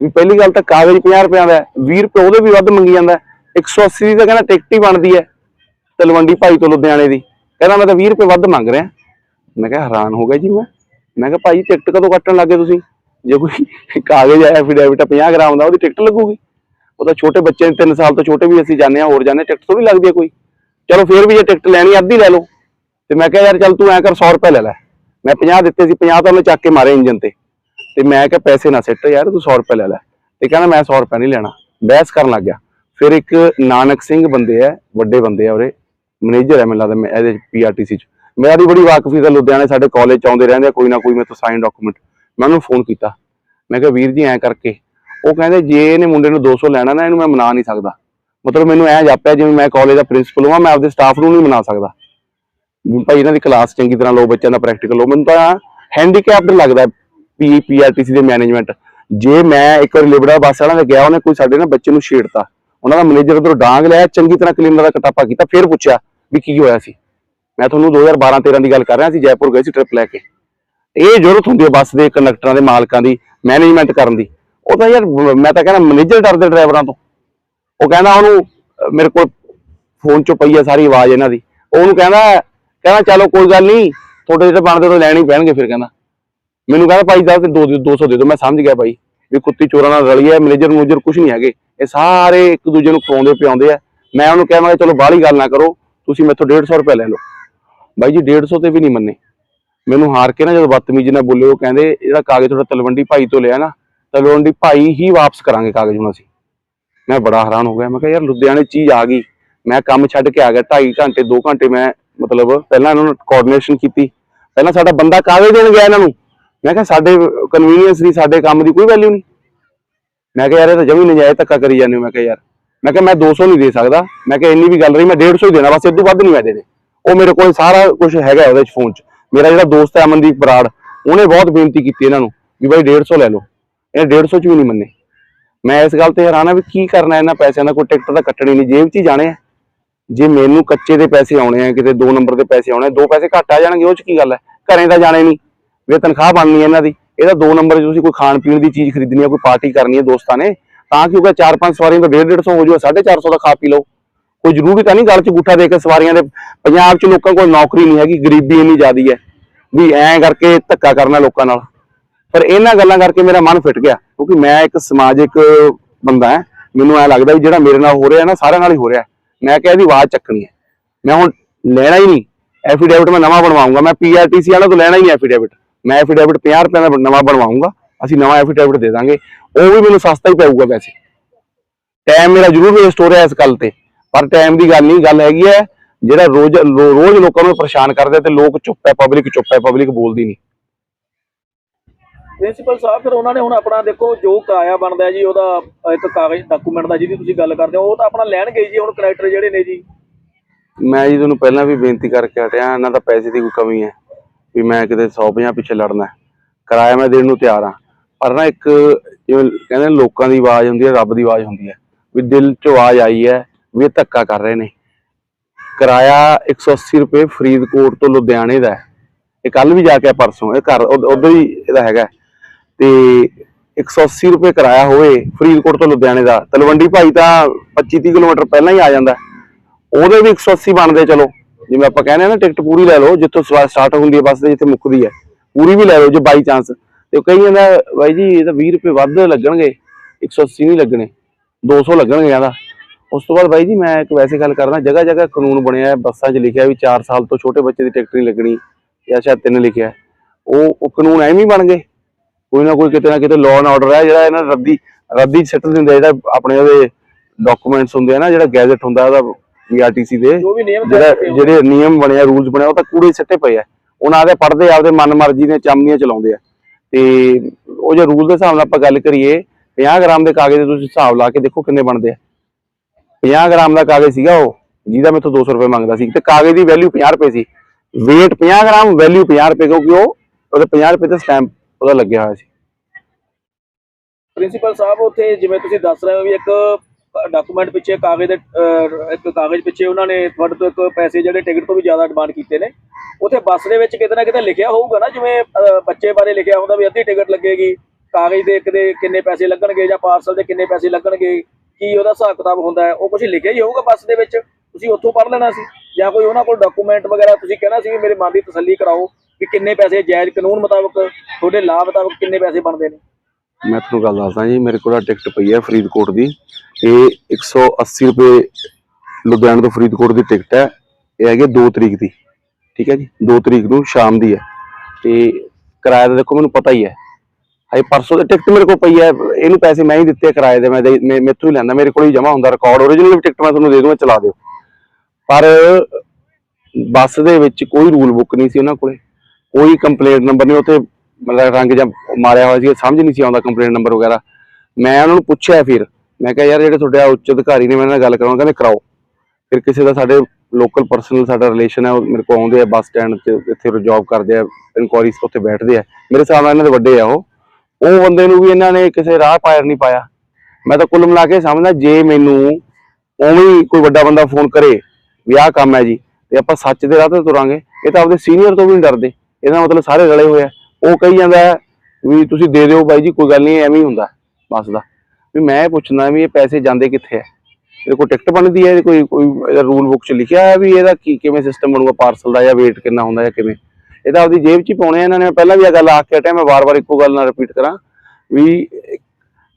ਵੀ ਪਹਿਲੀ ਗੱਲ ਤਾਂ ਕਾਗਜ਼ 50 ਰੁਪਏ ਦਾ ਹੈ, 20 ਰੁਪਏ ਉਹਦੇ ਵੀ ਵੱਧ ਮੰਗੀ ਜਾਂਦਾ ਹੈ। 180 ਦੀ ਤਾਂ ਕਹਿੰਦਾ ਟਿਕਟ ਹੀ ਬਣਦੀ ਹੈ। ਤਲਵੰਡੀ ਭਾਈ ਤੋਂ ਲੁਧਿਆਣੇ ਦੀ। ਕਹਿੰਦਾ, ਮੈਂ ਤਾਂ 20 ਰੁਪਏ ਵੱਧ ਮੰਗ ਰਿਹਾ। ਮੈਂ ਕਿਹਾ, ਹੈਰਾਨ ਹੋ ਗਿਆ ਜੀ ਮੈਂ। ਮੈਂ ਕਿਹਾ, ਭਾਈ ਟਿਕਟ ਕਦੋਂ ਕੱਟਣ ਲੱਗੇ ਤੁਸੀਂ? ਜੇ ਕੋਈ ਕਾਗਜ਼ ਆਇਆ ਐਫੀਡੈਵਿਟ 50 ਗ੍ਰਾਮ ਦਾ, ਉਹਦੀ ਟਿਕਟ ਲੱਗੂਗੀ। ਉਹ ਤਾਂ ਛੋਟੇ ਬੱਚੇ ਨੇ 3 ਸਾਲ ਤੋਂ ਛੋਟੇ ਵੀ ਅਸੀਂ ਜਾਂਦੇ ਆ ਹੋਰ ਜਾਂਦੇ ਟਿਕਟ ਥੋੜੀ ਲੱਗਦੀ ਹੈ ਕੋਈ। ਚਲੋ, ਫੇਰ ਵੀ ਜੇ ਟਿਕਟ ਲੈਣੀ ਅੱਧੀ ਲੈ ਲਓ। ਤੇ ਮੈਂ ਕਿਹਾ, ਯਾਰ, ਚੱਲ ਤੂੰ ਐ ਕਰ 100 ਰੁਪਏ ਲੈ ਲੈ। ਮੈਂ 50 ਦਿੱਤੇ ਸੀ 50 ਤਾਂ ਉਹਨੇ ਚੱਕ ਕੇ ਮਾਰੇ ਇੰਜਨ ਤੇ। ਤੇ ਮੈਂ ਕਿਹਾ, ਪੈਸੇ ਨਾ ਸਿੱਟ, ਯਾਰ, ਤੂੰ 100 ਰੁਪਏ ਲੈ ਲੈ। ਤੇ ਕਹਿੰਦਾ, ਮੈਂ 100 ਰੁਪਏ ਨਹੀਂ ਲੈਣਾ। ਬਹਿਸ ਕਰਨ ਲੱਗ ਗਿਆ। ਫਿਰ ਇੱਕ ਨਾਨਕ ਸਿੰਘ ਬੰਦੇ ਆ, ਵੱਡੇ ਬੰਦੇ ਆ ਉਰੇ। ਮੈਨੇਜਰ ਹੈ ਮੈਨੂੰ ਲੱਗਦਾ ਮੈਂ ਇਹਦੇ ਪੀਆਰਟੀਸੀ ਚ। ਮੇਰੀ ਬੜੀ ਵਾਕਫੀ ਦਾ ਲੁਧਿਆਣੇ ਸਾਡੇ ਕਾਲਜ ਚ ਆਉਂਦੇ ਰਹਿੰਦੇ ਆ, ਕੋਈ ਨਾ ਕੋਈ ਮੇਰੇ ਤੋਂ ਸਾਈਨ ਡਾਕੂਮੈਂਟ ਮੈਂ ਉਹਨੂੰ ਫੋਨ ਕੀਤਾ। ਮੈਂ ਕਿਹਾ, ਵੀਰ ਜੀ, ਐਂ ਕਰਕੇ। ਉਹ ਕਹਿੰਦੇ, ਜੇ ਇਹਨੇ ਮੁੰਡੇ ਨੂੰ 200 ਲੈਣਾ ਨਾ, ਇਹਨੂੰ ਮੈਂ ਮਨਾ ਨਹੀਂ ਸਕਦਾ। ਮਤਲਬ ਮੈਨੂੰ ਐਂ ਜਾਪਿਆ, ਜਿਵੇਂ ਮੈਂ ਕਾਲਜ ਦਾ ਪ੍ਰਿੰਸੀਪਲ ਹਾਂ, ਮੈਂ ਆਪਦੇ ਸਟਾਫ ਨੂੰ ਨਹੀਂ ਮਨਾ ਸਕਦਾ। ਭਾਈ, ਇਹਨਾਂ ਦੀ ਕਲਾਸ ਚੰਗੀ ਤਰ੍ਹਾਂ ਲਓ, ਬੱਚਿਆਂ ਦਾ ਪ੍ਰੈਕਟੀਕਲ ਲਓ। ਮੈਨੂੰ ਤਾਂ ਹੈਂਡੀਕੈਪਡ ਲੱਗਦਾ ਪੀ ਪੀਆਰਟੀਸੀ ਦੇ ਮੈਨੇਜਮੈਂਟ ਜੇ ਮੈਂ ਇੱਕ ਵਾਰ ਲਿਬੜਾ ਬੱਸ ਵਾਲਾ ਦੇ ਗਿਆ ਉਹਨੇ ਕੋਈ ਸਾਡੇ ਨਾ ਬੱਚੇ ਨੂੰ ਛੇੜਤਾ। ਉਹਨਾਂ ਦਾ ਮੈਨੇਜਰ ਉਧਰੋਂ ਡਾਂਗ ਲਿਆ, ਚੰਗੀ ਤਰ੍ਹਾਂ ਕਲੀਨਰ ਦਾ ਕਟਾਪਾ ਕੀਤਾ, ਫਿਰ ਪੁੱਛਿਆ। ਵੀ ਕੀ ਹੋਇਆ ਸੀ? ਮੈਂ ਤੁਹਾਨੂੰ 2012 13 ਦੀ ਗੱਲ ਕਰ ਰਿਹਾ ਸੀ, ਜੈਪੁਰ ਗਏ ਸੀ ਟ੍ਰਿਪ ਲੈ ਕੇ। ਇਹ ਜ਼ਰੂਰਤ ਹੁੰਦੀ ਹੈ ਬੱਸ ਦੇ ਕੰਡਕਟਰਾਂ ਦੇ ਮਾਲਕਾਂ ਦੀ ਮੈਨੇਜਮੈਂਟ ਕਰਨ ਦੀ। ਉਹ ਤਾਂ ਯਾਰ, ਮੈਂ ਤਾਂ ਕਹਿੰਦਾ ਮੈਨੇਜਰ ਡਰਦੇ ਡਰਾਈਵਰਾਂ ਤੋਂ। ਉਹ ਕਹਿੰਦਾ ਉਹਨੂੰ, ਮੇਰੇ ਕੋਲ ਫੋਨ ਚੋਂ ਪਈ ਆ ਸਾਰੀ ਆਵਾਜ਼ ਇਹਨਾਂ ਦੀ। ਉਹ ਉਹਨੂੰ ਕਹਿੰਦਾ ਕਹਿੰਦਾ, ਚਲੋ ਕੋਈ ਗੱਲ ਨਹੀਂ, ਤੁਹਾਡੇ ਜਿਹੜੇ ਬਣਦੇ ਉਹ ਲੈਣੇ ਪੈਣਗੇ ਫਿਰ, ਕਹਿੰਦਾ। ਮੈਨੂੰ ਕਹਿੰਦਾ, ਭਾਈ ਦਾ ਤੇ 2 200 ਦੇ ਦਿਓ, ਮੈਂ ਸਮਝ ਗਿਆ ਭਾਈ, ਵੀ ਕੁੱਤੀ ਚੋਰਾਂ ਨਾਲ ਰਲੀ ਹੈ ਮੈਨੇਜਰ ਮਨੂਜਰ ਕੁਝ ਨਹੀਂ ਹੈਗੇ। ਇਹ ਸਾਰੇ ਇੱਕ ਦੂਜੇ ਨੂੰ ਖਵਾਉਂਦੇ, ਪਿਆਉਂਦੇ ਆ। ਮੈਂ ਉਹਨੂੰ ਕਿਹਾ ਮੈਂ ਚਲੋ ਬਾਹਲੀ ਗੱਲ ਨਾ ਕਰੋ ਤੁਸੀਂ ਮੈਥੋਂ 150 ਰੁਪਏ ਲੈ ਲਓ। ਬਾਈ ਜੀ 150 ਤੇ ਵੀ ਨਹੀਂ ਮੰਨੇ। ਮੈਨੂੰ ਹਾਰ ਕੇ ਨਾ ਜਦੋਂ ਬਦਤਮੀਜ਼ੀ ਨਾਲ ਬੋਲੇ, ਉਹ ਕਹਿੰਦੇ ਜਿਹੜਾ ਕਾਗਜ਼ ਤੁਹਾਡਾ ਤਲਵੰਡੀ ਭਾਈ ਤੋਂ ਲਿਆ ਨਾ, ਤਲਵੰਡੀ ਭਾਈ ਹੀ ਵਾਪਸ ਕਰਾਂਗੇ ਕਾਗਜ਼ ਹੁਣ ਅਸੀਂ। ਮੈਂ ਬੜਾ ਹੈਰਾਨ ਹੋ ਗਿਆ। ਮੈਂ ਕਿਹਾ, ਯਾਰ, ਲੁਧਿਆਣੇ ਚੀਜ਼ ਆ ਗਈ। ਮੈਂ ਕੰਮ ਛੱਡ ਕੇ ਆ ਗਿਆ 2.5 ਘੰਟੇ 2 ਘੰਟੇ ਮੈਂ ਮਤਲਬ ਪਹਿਲਾਂ ਇਹਨਾਂ ਨੂੰ ਕੋਆਰਡੀਨੇਸ਼ਨ ਕੀਤੀ। ਪਹਿਲਾਂ ਸਾਡਾ ਬੰਦਾ ਕਾਗਜ਼ ਦੇਣ ਗਿਆ ਇਹਨਾਂ ਨੂੰ। ਮੈਂ ਕਿਹਾ, ਸਾਡੇ ਕਨਵੀਨੀਅੰਸ ਦੀ, ਸਾਡੇ ਕੰਮ ਦੀ ਕੋਈ ਵੈਲਿਊ ਨਹੀਂ। ਮੈਂ ਕਿਹਾ, ਯਾਰ, ਇਹ ਤਾਂ ਜਮੀ ਨਜਾਇਜ਼ ਧੱਕਾ ਕਰੀ ਜਾਂਦੇ ਹੋ। ਮੈਂ ਕਿਹਾ, ਯਾਰ ਮੈਂ ਕਿਹਾ ਮੈਂ 200 ਨਹੀਂ ਦੇ ਸਕਦਾ। ਮੈਂ ਕਿਹਾ ਇੰਨੀ ਵੀ ਗੱਲ ਰਹੀ, ਮੈਂ 150 ਹੀ ਦੇਣਾ, ਬਸ ਇਹ ਤੋਂ ਵੱਧ ਨਹੀਂ ਮੈਂ ਦੇਣੇ। ਉਹ ਮੇਰੇ ਕੋਲ ਸਾਰਾ ਕੁਝ ਹੈਗਾ ਉਹਦੇ ਚ ਫੋਨ ਚ। ਮੇਰਾ ਜਿਹੜਾ ਦੋਸਤ ਹੈ ਅਮਨਦੀਪ ਬਰਾੜ, ਉਹਨੇ ਬਹੁਤ ਬੇਨਤੀ ਕੀਤੀ ਇਹਨਾਂ ਨੂੰ ਵੀ ਬਾਈ 150 ਲੈ ਲਓ। ਇਹ 150 ਚ ਵੀ ਨਹੀਂ ਮੰਨੇ। ਮੈਂ ਇਸ ਗੱਲ ਤੇ ਹੈਰਾਨ ਆ ਵੀ ਕੀ ਕਰਨਾ ਇਹਨਾਂ ਪੈਸਿਆਂ ਦਾ, ਕੋਈ ਟਿਕਟ ਤਾਂ ਕੱਟਣੀ ਨਹੀਂ, ਜੇਬ 'ਚ ਹੀ ਜਾਣੇ ਆ। ਜੇ ਮੈਨੂੰ ਕੱਚੇ ਦੇ ਪੈਸੇ ਆਉਣੇ ਆ, ਕਿਤੇ 2 ਨੰਬਰ ਦੇ ਪੈਸੇ ਆਉਣੇ ਦੋ ਪੈਸੇ ਘੱਟ ਆ ਜਾਣਗੇ, ਉਹ 'ਚ ਕੀ ਗੱਲ ਹੈ? ਘਰੇ ਤਾਂ ਜਾਣੇ ਨਹੀਂ। ਵੀ ਤਨਖਾਹ ਬਣਨੀ ਇਹਨਾਂ ਦੀ। ਇਹਦਾ 2 ਨੰਬਰ 'ਚ ਤੁਸੀਂ ਕੋਈ ਖਾਣ ਪੀਣ ਦੀ ਚੀਜ਼ ਖਰੀਦਣੀ ਹੈ ਕੋਈ ਪਾਰਟੀ ਕਰਨੀ ਹੈ ਦੋਸਤਾਂ ਨੇ। ਤਾਂ ਕਿ ਉਹ ਚਾਰ ਪੰਜ ਸਵਾਰੀਆਂ ਤੋਂ 150 ਹੋ ਜਾਊਗਾ 450 ਦਾ ਖਾ ਪੀ ਲਓ। ਕੋਈ ਜ਼ਰੂਰੀ ਤਾਂ ਨਹੀਂ ਗੱਲ 'ਚ ਗੁੱਠਾ ਦੇ ਕੇ ਸਵਾਰੀਆਂ ਦੇ, ਪੰਜਾਬ 'ਚ ਲੋਕਾਂ ਕੋਲ ਨੌਕਰੀ ਨਹੀਂ ਹੈਗੀ, ਗਰੀਬੀ ਇੰਨੀ ਜ਼ਿਆਦੀ ਹੈ ਵੀ ਐਂ ਕਰਕੇ ਧੱਕਾ ਕਰਨਾ ਲੋਕਾਂ ਨਾਲ। ਪਰ ਇਹਨਾਂ ਗੱਲਾਂ ਕਰਕੇ ਮੇਰਾ ਮਨ ਫਿੱਟ ਗਿਆ, ਕਿਉਂਕਿ ਮੈਂ ਇੱਕ ਸਮਾਜਿਕ ਬੰਦਾ ਹਾਂ। ਮੈਨੂੰ ਐ ਲੱਗਦਾ ਵੀ ਜਿਹੜਾ ਮੇਰੇ ਨਾਲ ਹੋ ਰਿਹਾ ਨਾ, ਸਾਰਿਆਂ ਨਾਲ ਹੀ ਹੋ ਰਿਹਾ। ਮੈਂ ਕਿਹਾ ਇਹਦੀ ਆਵਾਜ਼ ਚੱਕਣੀ ਹੈ। ਮੈਂ ਹੁਣ ਲੈਣਾ ਹੀ ਨਹੀਂ। ਐਫੀਡੇਵਿਟ ਮੈਂ ਨਵਾਂ ਬਣਵਾਉਂਗਾ। ਮੈਂ ਪੀਆਰਟੀਸੀ ਵਾਲਾ ਤੋਂ ਲੈਣਾ ਹੀ ਨਹੀਂ ਐਫੀਡੇਵਿਟ ਮੈਂ ਐਫੀਡੇਵਿਟ 50 ਰੁਪਏ ਦਾ ਨਵਾਂ ਬਣਵਾਉਂਗਾ। ਅਸੀਂ ਨਵਾਂ ਐਫੀਡੇਵਿਟ ਦੇ ਦਾਂਗੇ। ਉਹ ਵੀ ਮੈਨੂੰ ਸਸਤਾ ਹੀ ਪਊਗਾ ਵੈਸੇ। ਟਾਈਮ ਮੇਰਾ ਜ਼ਰੂਰ ਵੇਸਟ ਹੋ ਰਿਹਾ ਇਸ ਗੱਲ ਤੇ। ਪਰ ਟਾਈਮ ਦੀ ਗੱਲ ਨਹੀਂ ਗੱਲ ਹੈਗੀ ਹੈ ਜਿਹੜਾ ਰੋਜ਼ ਰੋਜ਼ ਲੋਕਾਂ ਨੂੰ ਪਰੇਸ਼ਾਨ ਕਰਦੇ ਤੇ ਲੋਕ ਚੁੱਪ ਹੈ ਪਬਲਿਕ ਚੁੱਪ ਹੈ ਪਬਲਿਕ ਬੋਲਦੀ ਨਹੀਂ। ਪ੍ਰਿੰਸੀਪਲ ਸਾਹਿਬ ਫਿਰ ਉਹਨਾਂ ਨੇ ਹੁਣ ਆਪਣਾ ਦੇਖੋ ਜੋ ਕਿਰਾਇਆ ਬਣਦਾ ਜੀ ਉਹਦਾ ਇੱਕ ਕਾਗਜ਼ ਡਾਕੂਮੈਂਟ ਦਾ ਜਿਹਦੀ ਤੁਸੀਂ ਗੱਲ ਕਰਦੇ ਹੋ ਉਹ ਤਾਂ ਆਪਣਾ ਲੈਣਗੇ ਜੀ ਹੁਣ ਕਨੈਕਟਰ ਜਿਹੜੇ ਨੇ ਜੀ। ਮੈਂ ਜੀ ਤੁਹਾਨੂੰ ਪਹਿਲਾਂ ਵੀ ਬੇਨਤੀ ਕਰਕੇ ਹਟਿਆ ਇਹਨਾਂ ਦਾ ਪੈਸੇ ਦੀ ਕੋਈ ਕਮੀ ਹੈ ਵੀ ਮੈਂ ਕਿਤੇ 150 ਪਿੱਛੇ ਲੜਨਾ। ਕਿਰਾਇਆ ਮੈਂ ਦੇਣ ਨੂੰ ਤਿਆਰ ਹਾਂ ਪਰ ਨਾ ਇੱਕ ਜਿਵੇਂ ਕਹਿੰਦੇ ਲੋਕਾਂ ਦੀ ਆਵਾਜ਼ ਹੁੰਦੀ ਹੈ, ਰੱਬ ਦੀ ਆਵਾਜ਼ ਹੁੰਦੀ ਹੈ। ਵੀ ਦਿਲ 'ਚ ਆਵਾਜ਼ ਆਈ ਹੈ ਵੀ ਧੱਕਾ ਕਰ ਰਹੇ ਨੇ। ਕਿਰਾਇਆ 180 ਰੁਪਏ ਫਰੀਦਕੋਟ ਤੋਂ ਲੁਧਿਆਣੇ ਦਾ ਇਹ ਕੱਲ ਵੀ ਜਾ ਕੇ ਪਰਸੋਂ, ਇਹ ਘਰ ਉਧਰ ਹੀ ਇਹਦਾ ਹੈਗਾ ਤੇ 180 ਰੁਪਏ ਕਿਰਾਇਆ ਹੋਵੇ ਫਰੀਦਕੋਟ ਤੋਂ ਲੁਧਿਆਣੇ ਦਾ। ਤਲਵੰਡੀ ਭਾਈ ਤਾਂ 25 30 ਕਿਲੋਮੀਟਰ ਪਹਿਲਾਂ ਹੀ ਆ ਜਾਂਦਾ ਹੈ। ਉਹਦੇ ਵੀ 180 ਬਣਦੇ, ਚਲੋ। ਜਿਵੇਂ ਆਪਾਂ ਕਹਿੰਦੇ ਆ ਨਾ, ਟਿਕਟ ਪੂਰੀ ਲੈ ਲਓ, ਜਿੱਥੋਂ ਸਵਾਰ ਸਟਾਰਟ ਹੁੰਦੀ ਹੈ ਬੱਸ ਦੇ, ਜਿੱਥੇ ਮੁੱਕਦੀ ਹੈ। ਪੂਰੀ ਵੀ ਲੈ ਲਓ, ਜੇ ਬਾਈ ਚਾਂਸ ਤੇ ਉਹ ਕਹੀ ਜਾਂਦਾ ਬਾਈ ਜੀ ਇਹ ਤਾਂ 20 ਰੁਪਏ ਵੱਧ ਲੱਗਣਗੇ 180 ਨਹੀਂ ਲੱਗਣੇ 200 ਲੱਗਣਗੇ ਕਹਿੰਦਾ ਉਸ ਤੋਂ ਬਾਅਦ ਬਾਈ ਜੀ ਮੈਂ ਇੱਕ ਵੈਸੇ ਗੱਲ ਕਰਦਾ ਜਗ੍ਹਾ ਜਗ੍ਹਾ ਕਾਨੂੰਨ ਬਣਿਆ ਹੈ ਬੱਸਾਂ 'ਚ ਲਿਖਿਆ ਵੀ 4 ਸਾਲ ਤੋਂ ਛੋਟੇ ਬੱਚੇ ਦੀ ਟਿਕਟ ਨਹੀਂ ਲੱਗਣੀ ਜਾਂ ਸ਼ਾਇਦ ਤਿੰਨ ਲਿਖਿਆ ਹੈ। ਉਹ ਉਹ ਕਾਨੂੰਨ ਐਵੇਂ ਹੀ ਬਣ ਗਏ ਕੋਈ ਨਾ ਕੋਈ ਕਿਤੇ ਨਾ ਕਿਤੇ ਲਾਅ ਐਂਡ ਆਰਡਰ ਹੈ ਜਿਹੜਾ ਇਹਨਾਂ ਰੱਦੀ ਰੱਦੀ ਸਿੱਟ ਦਿੰਦੇ ਜਿਹੜਾ ਆਪਣੇ ਉਹਦੇ ਡਾਕੂਮੈਂਟਸ ਹੁੰਦੇ ਆ ਨਾ ਜਿਹੜਾ ਗੈਜ਼ਟ ਹੁੰਦਾ ਉਹਦਾ ਪੀਆਰਟੀਸੀ ਦੇ ਜਿਹੜਾ। ਜਿਹੜੇ ਨਿਯਮ ਬਣਿਆ ਰੂਲਸ ਬਣਿਆ ਉਹ ਤਾਂ ਕੂੜੇ ਸਿੱਟੇ ਪਏ ਆ ਉਹਨਾਂ ਆਦੇ ਪੜਦੇ ਆਪਦੇ ਮਨਮਰਜ਼ੀ ਦੀਆਂ ਚਮਨੀਆਂ ਚਲਾਉਂਦੇ ਆ ਤੇ ਉਹ ਜੇ ਰੂਲ ਦੇ ਹਿਸਾਬ ਨਾਲ ਆਪਾਂ ਗੱਲ ਕਰੀਏ 50 ਗ੍ਰਾਮ ਦੇ ਕਾਗਜ਼ ਦੇ ਤੁਸੀਂ ਹਿਸਾਬ ਲਾ ਕੇ ਦੇਖੋ ਕਿੰਨੇ ਬਣਦੇ ਆ। 50 ਗ੍ਰਾਮ ਦਾ ਕਾਗਜ਼ ਸੀਗਾ ਉਹ, ਜਿਹਦਾ ਮੈਥੋਂ 200 ਰੁਪਏ ਮੰਗਦਾ ਸੀ। ਤੇ ਕਾਗਜ਼ ਦੀ ਵੈਲਿਊ 50 ਰੁਪਏ ਸੀ। weight 50 ਗ੍ਰਾਮ ਵੈਲਿਊ 50 ਰੁਪਏ, ਕਿਉਂਕਿ ਉਹ, ਉਹਦੇ 50 ਰੁਪਏ ਤੇ ਸਟੈਂਪ ਉਹਦਾ ਲੱਗਿਆ ਹੋਇਆ ਸੀ। ਪ੍ਰਿੰਸੀਪਲ ਸਾਹਿਬ, ਉੱਥੇ ਜਿਵੇਂ ਤੁਸੀਂ ਦੱਸ ਰਹੇ ਹੋ ਵੀ ਇੱਕ ਡਾਕੂਮੈਂਟ ਪਿੱਛੇ ਕਾਗਜ਼ ਦੇ ਇੱਕ ਕਾਗਜ਼ ਪਿੱਛੇ ਉਹਨਾਂ ਨੇ ਤੁਹਾਡੇ ਤੋਂ ਇੱਕ ਪੈਸੇ ਜਿਹੜੇ ਟਿਕਟ ਤੋਂ ਵੀ ਜ਼ਿਆਦਾ ਡਿਮਾਂਡ ਕੀਤੇ ਨੇ। ਉੱਥੇ ਬੱਸ ਦੇ ਵਿੱਚ ਕਿਤੇ ਨਾ ਕਿਤੇ ਲਿਖਿਆ ਹੋਊਗਾ ਨਾ, ਜਿਵੇਂ ਬੱਚੇ ਬਾਰੇ ਲਿਖਿਆ ਹੁੰਦਾ ਵੀ ਅੱਧੀ ਟਿਕਟ ਲੱਗੇਗੀ, ਕਾਗਜ਼ ਦੇ ਇੱਕ ਕਿੰਨੇ ਪੈਸੇ ਲੱਗਣਗੇ ਜਾਂ ਪਾਰਸਲ ਦੇ ਕਿੰਨੇ ਪੈਸੇ ਲੱਗਣਗੇ, ਕੀ ਉਹਦਾ ਹਿਸਾਬ ਕਿਤਾਬ ਹੁੰਦਾ ਹੈ, ਉਹ ਕੁਝ ਲਿਖਿਆ ਹੀ ਹੋਊਗਾ ਬੱਸ ਦੇ ਵਿੱਚ, ਤੁਸੀਂ ਉੱਥੋਂ ਪੜ੍ਹ ਲੈਣਾ ਸੀ। ਜਾਂ ਕੋਈ ਉਹਨਾਂ ਕੋਲ ਡਾਕੂਮੈਂਟ ਵਗੈਰਾ, ਤੁਸੀਂ ਕਹਿਣਾ ਸੀ ਵੀ ਮੇਰੇ ਮਨ ਦੀ ਤਸੱਲੀ ਕਰਾਓ ਕਿ ਕਿੰਨੇ ਪੈਸੇ ਜਾਇਜ਼ ਕਾਨੂੰਨ ਮੁਤਾਬਕ, ਤੁਹਾਡੇ ਲਾਭ ਮੁਤਾਬਕ ਕਿੰਨੇ ਪੈਸੇ ਬਣਦੇ ਨੇ। ਮੈਂ ਤੁਹਾਨੂੰ ਗੱਲ ਦੱਸਦਾ ਜੀ, ਮੇਰੇ ਕੋਲ ਟਿਕਟ ਪਈ ਹੈ ਫਰੀਦਕੋਟ ਦੀ। ਇਹ 180 ਰੁਪਏ ਲੁਧਿਆਣਾ ਤੋਂ ਫਰੀਦਕੋਟ ਦੀ ਟਿਕਟ ਹੈ। ਇਹ ਹੈਗੀ 2 ਤਰੀਕ ਦੀ। ਠੀਕ ਹੈ ਜੀ 2 ਤਰੀਕ ਨੂੰ ਸ਼ਾਮ ਦੀ ਹੈ। ਤੇ ਕਿਰਾਇਆ ਦਾ ਦੇਖੋ, ਮੈਨੂੰ ਪਤਾ ਹੀ ਹੈ। ਹਾਈ ਪਰਸੋਂ ਦੀ ਟਿਕਟ ਮੇਰੇ ਕੋਲ ਪਈ ਹੈ, ਇਹਨੂੰ ਪੈਸੇ ਮੈਂ ਹੀ ਦਿੱਤੇ ਆ ਕਿਰਾਏ ਦੇ, ਮੈਂ ਦੇ- ਮੈਂ ਮੇਥੋਂ ਹੀ ਲੈਂਦਾ, ਮੇਰੇ ਕੋਲ ਹੀ ਜਮਾ ਹੁੰਦਾ ਰਿਕਾਰਡ ਓਰੀਜਨਲ ਟਿਕਟ ਮੈਂ ਤੁਹਾਨੂੰ ਦੇ ਦੂੰਗਾ, ਚਲਾ ਦਿਓ। ਪਰ ਬੱਸ ਦੇ ਵਿੱਚ ਕੋਈ ਰੂਲ ਬੁੱਕ ਨਹੀਂ ਸੀ ਉਹਨਾਂ ਕੋਲੇ। ਕੋਈ ਕੰਪਲੇਂਟ ਨੰਬਰ ਨਹੀਂ, ਉੱਥੇ ਮਤਲਬ ਰੰਗ ਜਾਂ ਮਾਰਿਆ ਹੋਇਆ ਸੀ ਸਮਝ ਨਹੀਂ ਸੀ ਆਉਂਦਾ ਕੰਪਲੇਂਟ ਨੰਬਰ ਵਗੈਰਾ। ਮੈਂ ਉਹਨਾਂ ਨੂੰ ਪੁੱਛਿਆ ਫਿਰ, ਮੈਂ ਕਿਹਾ, ਯਾਰ, ਜਿਹੜੇ ਤੁਹਾਡੇ ਉੱਚ ਅਧਿਕਾਰੀ ਨੇ ਮੈਂ ਨਾਲ ਗੱਲ ਕਰਾਉਣਾ, ਕਹਿੰਦੇ ਕਰਾਓ। ਫਿਰ ਕਿਸੇ ਦਾ ਸਾਡੇ ਲੋਕਲ ਪਰਸਨਲ ਸਾਡਾ ਰਿਲੇਸ਼ਨ ਹੈ, ਉਹ ਮੇਰੇ ਕੋਲ ਆਉਂਦੇ ਆ ਬੱਸ ਸਟੈਂਡ ਤੇ, ਇੱਥੇ ਜੌਬ ਕਰਦੇ ਆ ਇਨਕੁਆਰੀਸ ਉੱਥੇ ਬੈਠਦੇ ਆ। ਮੇਰੇ ਹਿਸਾਬ ਨਾਲ ਇਹਨਾਂ ਦੇ ਵੱਡੇ ਆ ਉਹ। ਉਹ ਬੰਦੇ ਨੂੰ ਵੀ ਇਹਨਾਂ ਨੇ ਕਿਸੇ ਰਾਹ ਪਾਇਰ ਨਹੀਂ ਪਾਇਆ। ਮੈਂ ਤਾਂ ਕੁੱਲ ਮਿਲਾ ਕੇ ਸਮਝਦਾ, ਜੇ ਮੈਨੂੰ ਉਵੇਂ ਕੋਈ ਵੱਡਾ ਬੰਦਾ ਫੋਨ ਕਰੇ, ਵੀ ਆਹ ਕੰਮ ਹੈ ਜੀ, ਤੇ ਆਪਾਂ ਸੱਚ ਦੇ ਰਾਹ ਤੇ ਤੁਰਾਂਗੇ, ਇਹ ਤਾਂ ਆਪਦੇ ਸੀਨੀਅਰ ਤੋਂ ਵੀ ਨਹੀਂ ਡਰਦੇ। ਇਹਦਾ ਮਤਲਬ ਸਾਰੇ ਰਲੇ ਹੋਏ ਆ। ਉਹ ਕਹੀ ਜਾਂਦਾ ਵੀ ਤੁਸੀਂ ਦੇ ਦਿਓ ਬਾਈ ਜੀ, ਕੋਈ ਗੱਲ ਨਹੀਂ, ਐਵੇਂ ਹੀ ਹੁੰਦਾ, ਬੱਸ ਦਾ। ਵੀ ਮੈਂ ਇਹ ਪੁੱਛਣਾ ਵੀ ਇਹ ਪੈਸੇ ਜਾਂਦੇ ਕਿੱਥੇ ਆ? ਇਹਦੇ ਕੋਈ ਟਿਕਟ ਬਣਦੀ ਹੈ ਇਹਦੇ ਕੋਈ ਕੋਈ ਇਹਦਾ ਰੂਲ ਬੁੱਕ 'ਚ ਲਿਖਿਆ ਹੈ ਵੀ ਇਹਦਾ ਕੀ ਕਿਵੇਂ ਸਿਸਟਮ ਬਣੂਗਾ ਪਾਰਸਲ ਦਾ ਜਾਂ ਵੇਟ ਕਿੰਨਾ ਹੁੰਦਾ ਜਾਂ ਕਿਵੇਂ। ਇਹ ਤਾਂ ਆਪਦੀ ਜੇਬ 'ਚ ਹੀ ਪਾਉਣੇ ਆ ਇਹਨਾਂ ਨੇ। ਪਹਿਲਾਂ ਵੀ ਇਹ ਗੱਲ ਆਖ ਕੇ ਹਟਿਆ ਮੈਂ ਵਾਰ-ਵਾਰ ਇੱਕੋ ਗੱਲ ਨਾਲ ਰਿਪੀਟ ਕਰਾਂ ਵੀ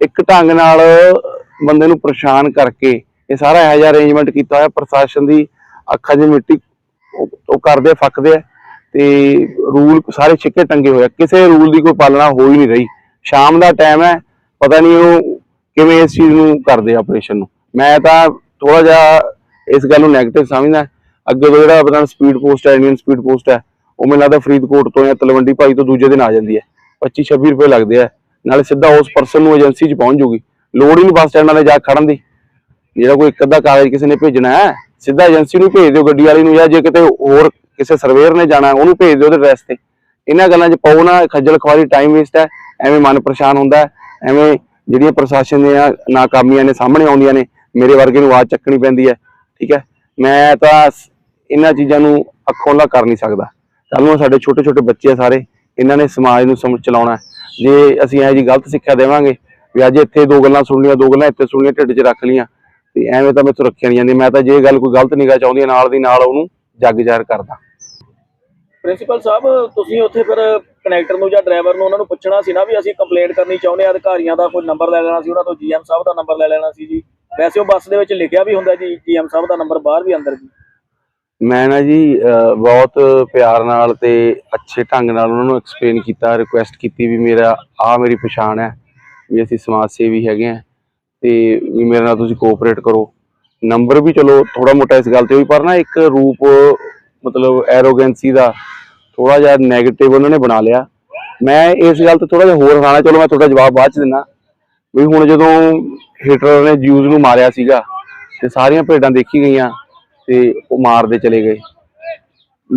ਇੱਕ ਢੰਗ ਨਾਲ ਬੰਦੇ ਨੂੰ ਪਰੇਸ਼ਾਨ ਕਰਕੇ ਇਹ ਸਾਰਾ ਇਹੋ ਜਿਹਾ ਅਰੇਂਜਮੈਂਟ ਕੀਤਾ ਹੋਇਆ ਪ੍ਰਸ਼ਾਸਨ ਦੀ ਅੱਖਾਂ 'ਚ ਮਿੱਟੀ ਉਹ ਕਰਦੇ ਆ, ਫੱਕਦੇ ਆ ਤੇ ਰੂਲ ਸਾਰੇ ਛਿੱਕੇ ਟੰਗੇ ਹੋਏ ਕਿਸੇ ਰੂਲ ਦੀ ਕੋਈ ਪਾਲਣਾ ਹੋ ਹੀ ਨਹੀਂ ਰਹੀ। ਸ਼ਾਮ ਦਾ ਟਾਈਮ ਹੈ ਪਤਾ ਨਹੀਂ ਉਹ ਕਿਵੇਂ ਇਸ ਚੀਜ਼ ਨੂੰ ਕਰਦੇ ਆਪਰੇਸ਼ਨ ਨੂੰ। ਮੈਂ ਤਾਂ ਥੋੜਾ ਜਿਹਾ ਇਸ ਗੱਲ ਨੂੰ ਨੈਗੇਟਿਵ ਸਮਝਦਾ। ਅੱਗੇ ਤੋਂ ਜਿਹੜਾ ਆਪਣਾ ਸਪੀਡ ਪੋਸਟ ਹੈ ਇੰਡੀਅਨ ਸਪੀਡ ਪੋਸਟ ਹੈ, ਉਹ ਮੈਨੂੰ ਲੱਗਦਾ ਫਰੀਦਕੋਟ ਤੋਂ ਜਾਂ ਤਲਵੰਡੀ ਭਾਈ ਤੋਂ ਦੂਜੇ ਦਿਨ ਆ ਜਾਂਦੀ ਹੈ। 25 26 ਰੁਪਏ ਲੱਗਦੇ ਆ। ਨਾਲੇ ਸਿੱਧਾ ਉਸ ਪਰਸਨ ਨੂੰ ਏਜੰਸੀ 'ਚ ਪਹੁੰਚ ਜੂਗੀ ਲੋੜ ਹੀ ਨਹੀਂ ਬੱਸ ਸਟੈਂਡਾਂ 'ਤੇ ਜਾ ਕੇ ਖੜਨ ਦੀ। ਜਿਹੜਾ ਕੋਈ ਇੱਕ ਅੱਧਾ ਕਾਗਜ਼ ਕਿਸੇ ਨੇ ਭੇਜਣਾ ਹੈ, ਸਿੱਧਾ ਏਜੰਸੀ ਨੂੰ ਭੇਜ ਦਿਓ ਗੱਡੀ ਵਾਲੀ ਨੂੰ, ਜਾਂ ਜੇ ਕਿਤੇ ਹੋਰ ਕਿਸੇ ਸਰਵੇਅਰ ਨੇ ਜਾਣਾ ਉਹਨੂੰ ਭੇਜ ਦਿਓ ਉਹਦੇ ਐਡਰੈਸ ਤੇ। ਇਹਨਾਂ ਗੱਲਾਂ 'ਚ ਪਾਓ ਨਾ, ਖੱਜਲ ਖਵਾਰੀ ਟਾਈਮ ਵੇਸਟ ਹੈ। ਐਵੇਂ ਮਨ ਪਰੇਸ਼ਾਨ ਹੁੰਦਾ ਐਵੇਂ ਜਿਹੜੀਆਂ ਪ੍ਰਸ਼ਾਸਨ ਦੀਆਂ ਨਾਕਾਮੀਆਂ ਨੇ, ਸਾਹਮਣੇ ਆਉਂਦੀਆਂ ਨੇ ਮੇਰੇ ਵਰਗੇ ਨੂੰ ਆਵਾਜ਼ ਚੱਕਣੀ ਪੈਂਦੀ ਹੈ, ਠੀਕ ਹੈ? ਮੈਂ ਤਾਂ ਇਹਨਾਂ ਚੀਜ਼ਾਂ ਨੂੰ ਅੱਖੋਂ ਕਰ ਨਹੀਂ ਸਕਦਾ। ਕੱਲ ਨੂੰ ਸਾਡੇ ਛੋਟੇ ਛੋਟੇ ਬੱਚੇ ਆ ਸਾਰੇ, ਇਹਨਾਂ ਨੇ ਸਮਾਜ ਨੂੰ ਸਮਝ ਚਲਾਉਣਾ ਜੇ ਅਸੀਂ ਇਹੋ ਜੀ ਗਲਤ ਸਿੱਖਿਆ ਦੇਵਾਂਗੇ, ਵੀ ਅੱਜ ਇੱਥੇ ਦੋ ਗੱਲਾਂ ਸੁਣ ਲੀਆਂ ਦੋ ਗੱਲਾਂ ਇੱਥੇ ਸੁਣੀਆਂ ਢਿੱਡ 'ਚ ਰੱਖ ਲੀਆਂ ਤੇ ਐਵੇਂ ਤਾਂ ਮੈਥੋਂ ਰੱਖਿਆ ਨਹੀਂ ਜਾਂਦੀ। ਮੈਂ ਤਾਂ ਜੇ ਗੱਲ ਕੋਈ ਗਲਤ ਨਿਗਾਹ ਚਾਹੁੰਦੀ ਨਾਲ ਦੀ ਨਾਲ ਉਹਨੂੰ ਜੱਗ ਜ਼ਾਹਰ ਕਰਦਾ। ਪ੍ਰਿੰਸੀਪਲ ਸਾਹਿਬ, ਤੁਸੀਂ ਉੱਥੇ ਫਿਰ ਕਨੈਕਟਰ ਨੂੰ ਜਾਂ ਡਰਾਈਵਰ ਨੂੰ ਉਹਨਾਂ ਨੂੰ ਪੁੱਛਣਾ ਸੀ ਨਾ ਵੀ ਅਸੀਂ ਕੰਪਲੇਂਟ ਕਰਨੀ ਚਾਹੁੰਦੇ ਆ ਅਧਿਕਾਰੀਆਂ ਦਾ ਕੋਈ ਨੰਬਰ ਲੈ ਲੈਣਾ ਸੀ, ਉਹਨਾਂ ਤੋਂ ਜੀਐਮ ਸਾਹਿਬ ਦਾ ਨੰਬਰ ਲੈ ਲੈਣਾ ਸੀ ਜੀ। ਵੈਸੇ ਉਹ ਬੱਸ ਦੇ ਵਿੱਚ ਲਿਖਿਆ ਵੀ ਹੁੰਦਾ ਜੀ ਜੀਐਮ ਸਾਹਿਬ ਦਾ ਨੰਬਰ ਬਾਹਰ ਵੀ ਅੰਦਰ ਵੀ ਮੈਂ ਨਾ ਜੀ ਬਹੁਤ ਪਿਆਰ ਨਾਲ ਤੇ ਅੱਛੇ ਢੰਗ ਨਾਲ ਉਹਨਾਂ ਨੂੰ ਐਕਸਪਲੇਨ ਕੀਤਾ ਰਿਕੁਐਸਟ ਕੀਤੀ ਵੀ ਮੇਰਾ ਆ ਮੇਰੀ ਪਛਾਣ ਹੈ, ਵੀ ਅਸੀਂ ਸਮਾਜ ਸੇਵੀ ਹੈਗੇ ਆ ਤੇ ਵੀ ਮੇਰੇ ਨਾਲ ਤੁਸੀਂ ਕੋਆਪਰੇਟ ਕਰੋ। ਨੰਬਰ ਵੀ ਚਲੋ ਥੋੜਾ ਮੋਟਾ ਇਸ ਗੱਲ ਤੇ ਹੋਈ ਪਰ ਨਾ ਇੱਕ ਰੂਪ, ਮਤਲਬ ਐਰੋਗੈਂਸੀ ਦਾ ਥੋੜਾ ਜਿਹਾ 네ਗੇਟਿਵ ਉਹਨਾਂ ਨੇ ਬਣਾ ਲਿਆ। ਮੈਂ ਇਸ ਗੱਲ ਤੇ ਥੋੜਾ ਜਿਹਾ ਹੋਰ ਖਾਣਾ ਚਲੋ ਮੈਂ ਤੁਹਾਡਾ ਜਵਾਬ ਬਾਅਦ ਚ ਦਿੰਦਾ। ਵੀ ਹੁਣ ਜਦੋਂ ਹਿਟਲਰ ਨੇ ਜਿਊਜ਼ ਨੂੰ ਮਾਰਿਆ ਸੀਗਾ ਤੇ ਸਾਰੀਆਂ ਭੇਡਾਂ ਦੇਖੀ ਗਈਆਂ ਤੇ ਉਹ ਮਾਰਦੇ ਚਲੇ ਗਏ।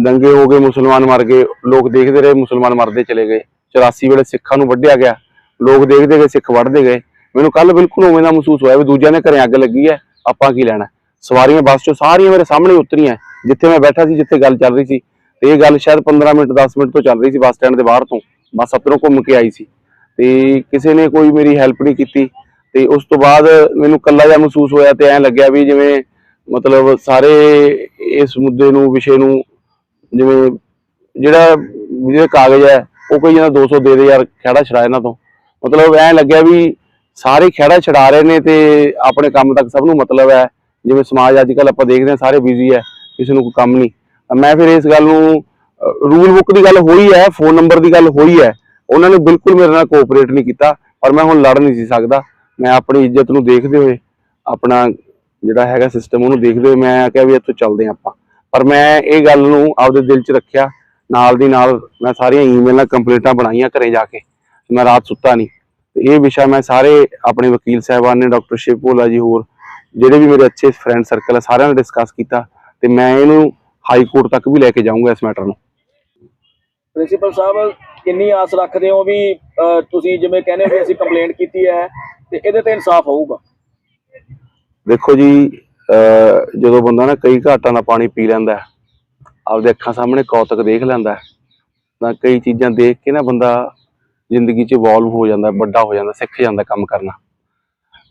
ਦੰਗੇ ਹੋ ਗਏ, ਮੁਸਲਮਾਨ ਮਰ ਗਏ, ਲੋਕ ਦੇਖਦੇ ਰਹੇ, ਮੁਸਲਮਾਨ ਮਰਦੇ ਚਲੇ ਗਏ। 84 ਵੇਲੇ ਸਿੱਖਾਂ ਨੂੰ ਵੱਢਿਆ ਗਿਆ। ਲੋਕ ਦੇਖਦੇ ਗਏ, ਸਿੱਖ ਵੱਢਦੇ ਗਏ। ਮੈਨੂੰ ਕੱਲ ਬਿਲਕੁਲ ਉਵੇਂ ਦਾ ਮਹਿਸੂਸ ਹੋਇਆ ਵੀ ਦੂਜਿਆਂ ਦੇ ਘਰੇ ਅੱਗ ਲੱਗੀ ਹੈ, ਆਪਾਂ ਕੀ ਲੈਣਾ? ਸਵਾਰੀਆਂ, ਬੱਸ ਚੋਂ ਸਾਰੀਆਂ ਮੇਰੇ ਸਾਹਮਣੇ ਉਤਰੀਆਂ। ਜਿੱਥੇ ਮੈਂ ਬੈਠਾ ਸੀ, ਜਿੱਥੇ ਗੱਲ ਚੱਲ ਰਹੀ ਸੀ। ਤੇ ਇਹ ਗੱਲ ਸ਼ਾਇਦ 15 ਮਿੰਟ 10 ਮਿੰਟ ਤੋਂ ਚੱਲ ਰਹੀ ਸੀ ਬੱਸ ਸਟੈਂਡ ਦੇ ਬਾਹਰ ਤੋਂ। ਬੱਸ ਅੰਦਰੋਂ ਘੁੰਮ ਕੇ ਆਈ ਸੀ। ਤੇ ਕਿਸੇ ਨੇ ਕੋਈ ਮੇਰੀ ਹੈਲਪ ਨਹੀਂ ਕੀਤੀ। ਤੇ ਉਸ ਤੋਂ ਬਾਅਦ ਮੈਨੂੰ ਕੱਲਾ ਜਿਹਾ ਮਹਿਸੂਸ ਹੋਇਆ ਤੇ ਐਂ ਲੱਗਿਆ ਵੀ ਜਿਵੇਂ ਮਤਲਬ ਸਾਰੇ ਇਸ ਮੁੱਦੇ ਨੂੰ, ਵਿਸ਼ੇ ਨੂੰ ਜਿਵੇਂ ਜਿਹੜਾ ਜਿਹੜੇ ਕਾਗਜ਼ ਹੈ, ਉਹ ਕੋਈ ਜਾਂਦਾ 200 ਦੇ ਦੇ ਯਾਰ ਖਹਿੜਾ ਛੜਾ ਇਹਨਾਂ ਤੋਂ। ਮਤਲਬ ਐਂ ਲੱਗਿਆ ਵੀ ਸਾਰੇ ਖਹਿੜਾ ਛਡਾ ਰਹੇ ਨੇ ਤੇ ਆਪਣੇ ਕੰਮ ਤੱਕ ਸਭ ਨੂੰ ਮਤਲਬ ਹੈ। ਜਿਵੇਂ ਸਮਾਜ ਅੱਜ ਕੱਲ ਆਪਾਂ ਦੇਖਦੇ ਹਾਂ, ਸਾਰੇ ਬਿਜ਼ੀ ਹੈ, ਕਿਸੇ ਨੂੰ ਕੋਈ ਕੰਮ ਨਹੀਂ। ਮੈਂ ਫਿਰ ਇਸ ਗੱਲ ਨੂੰ ਰੂਲ ਬੁੱਕ ਦੀ ਗੱਲ ਹੋਈ ਹੈ ਫੋਨ ਨੰਬਰ ਦੀ ਗੱਲ ਹੋਈ ਹੈ। ਉਹਨਾਂ ਨੇ ਬਿਲਕੁਲ ਮੇਰੇ ਨਾਲ ਕੋਆਪਰੇਟ ਨਹੀਂ ਕੀਤਾ, ਪਰ ਮੈਂ ਹੁਣ ਲੜ ਨਹੀਂ ਸੀ ਸਕਦਾ। ਮੈਂ ਆਪਣੀ ਇੱਜ਼ਤ ਨੂੰ ਦੇਖਦੇ ਹੋਏ, ਆਪਣਾ ਜਿਹੜਾ ਹੈਗਾ ਸਿਸਟਮ ਉਹਨੂੰ ਦੇਖਦੇ ਹੋਏ ਮੈਂ ਕਿਹਾ ਵੀ ਇੱਥੋਂ ਚੱਲਦੇ ਆਪਾਂ। ਪਰ ਮੈਂ ਇਹ ਗੱਲ ਨੂੰ ਆਪਦੇ ਦਿਲ 'ਚ ਰੱਖਿਆ। ਨਾਲ ਦੀ ਨਾਲ ਮੈਂ ਸਾਰੀਆਂ ਈਮੇਲਾਂ ਕੰਪਲੀਟਾਂ ਬਣਾਈਆਂ ਘਰੇ ਜਾ ਕੇ। ਮੈਂ ਰਾਤ ਸੁੱਤਾ ਨਹੀਂ ਤੇ ਇਹ ਵਿਸ਼ਾ ਮੈਂ ਸਾਰੇ ਆਪਣੇ ਵਕੀਲ ਸਾਹਿਬਾਨ ਨੇ, ਡਾਕਟਰ ਸ਼ਿਵ ਜੀ ਹੋਰ, ਜਿਹੜੇ ਵੀ ਮੇਰੇ ਅੱਛੇ ਫਰੈਂਡ ਸਰਕਲ ਹੈ ਸਾਰਿਆਂ ਨਾਲ ਡਿਸਕਸ ਕੀਤਾ ਤੇ ਮੈਂ ਇਹਨੂੰ ਹਾਈ ਕੋਰਟ ਤੱਕ ਵੀ ਲੈ ਕੇ ਜਾਊਂਗਾ ਇਸ ਮੈਟਰ ਨੂੰ। ਪ੍ਰਿੰਸੀਪਲ ਸਾਹਿਬ, ਕਿੰਨੀ ਆਸ ਰੱਖਦੇ ਹੋ ਵੀ ਤੁਸੀਂ ਜਿਵੇਂ ਕਹਿੰਦੇ ਵੀ ਅਸੀਂ ਕੰਪਲੇਂਟ ਕੀਤੀ ਹੈ ਤੇ ਇਹਦੇ ਤੇ ਇਨਸਾਫ ਹੋਊਗਾ। ਦੇਖੋ ਜੀ ਜਦੋਂ ਬੰਦਾ ਨਾ ਕਈ ਘਾਟਾਂ ਦਾ ਪਾਣੀ ਪੀ ਲੈਂਦਾ ਆਪਦੇ ਅੱਖਾਂ ਸਾਹਮਣੇ ਕੌਤਕ ਦੇਖ ਲੈਂਦਾ ਤਾਂ ਕਈ ਚੀਜ਼ਾਂ ਦੇਖ ਕੇ ਨਾ ਬੰਦਾ ਜ਼ਿੰਦਗੀ 'ਚ ਇਵੋਲਵ ਹੋ ਜਾਂਦਾ, ਵੱਡਾ ਹੋ ਜਾਂਦਾ, ਸਿੱਖ ਜਾਂਦਾ ਕੰਮ ਕਰਨਾ।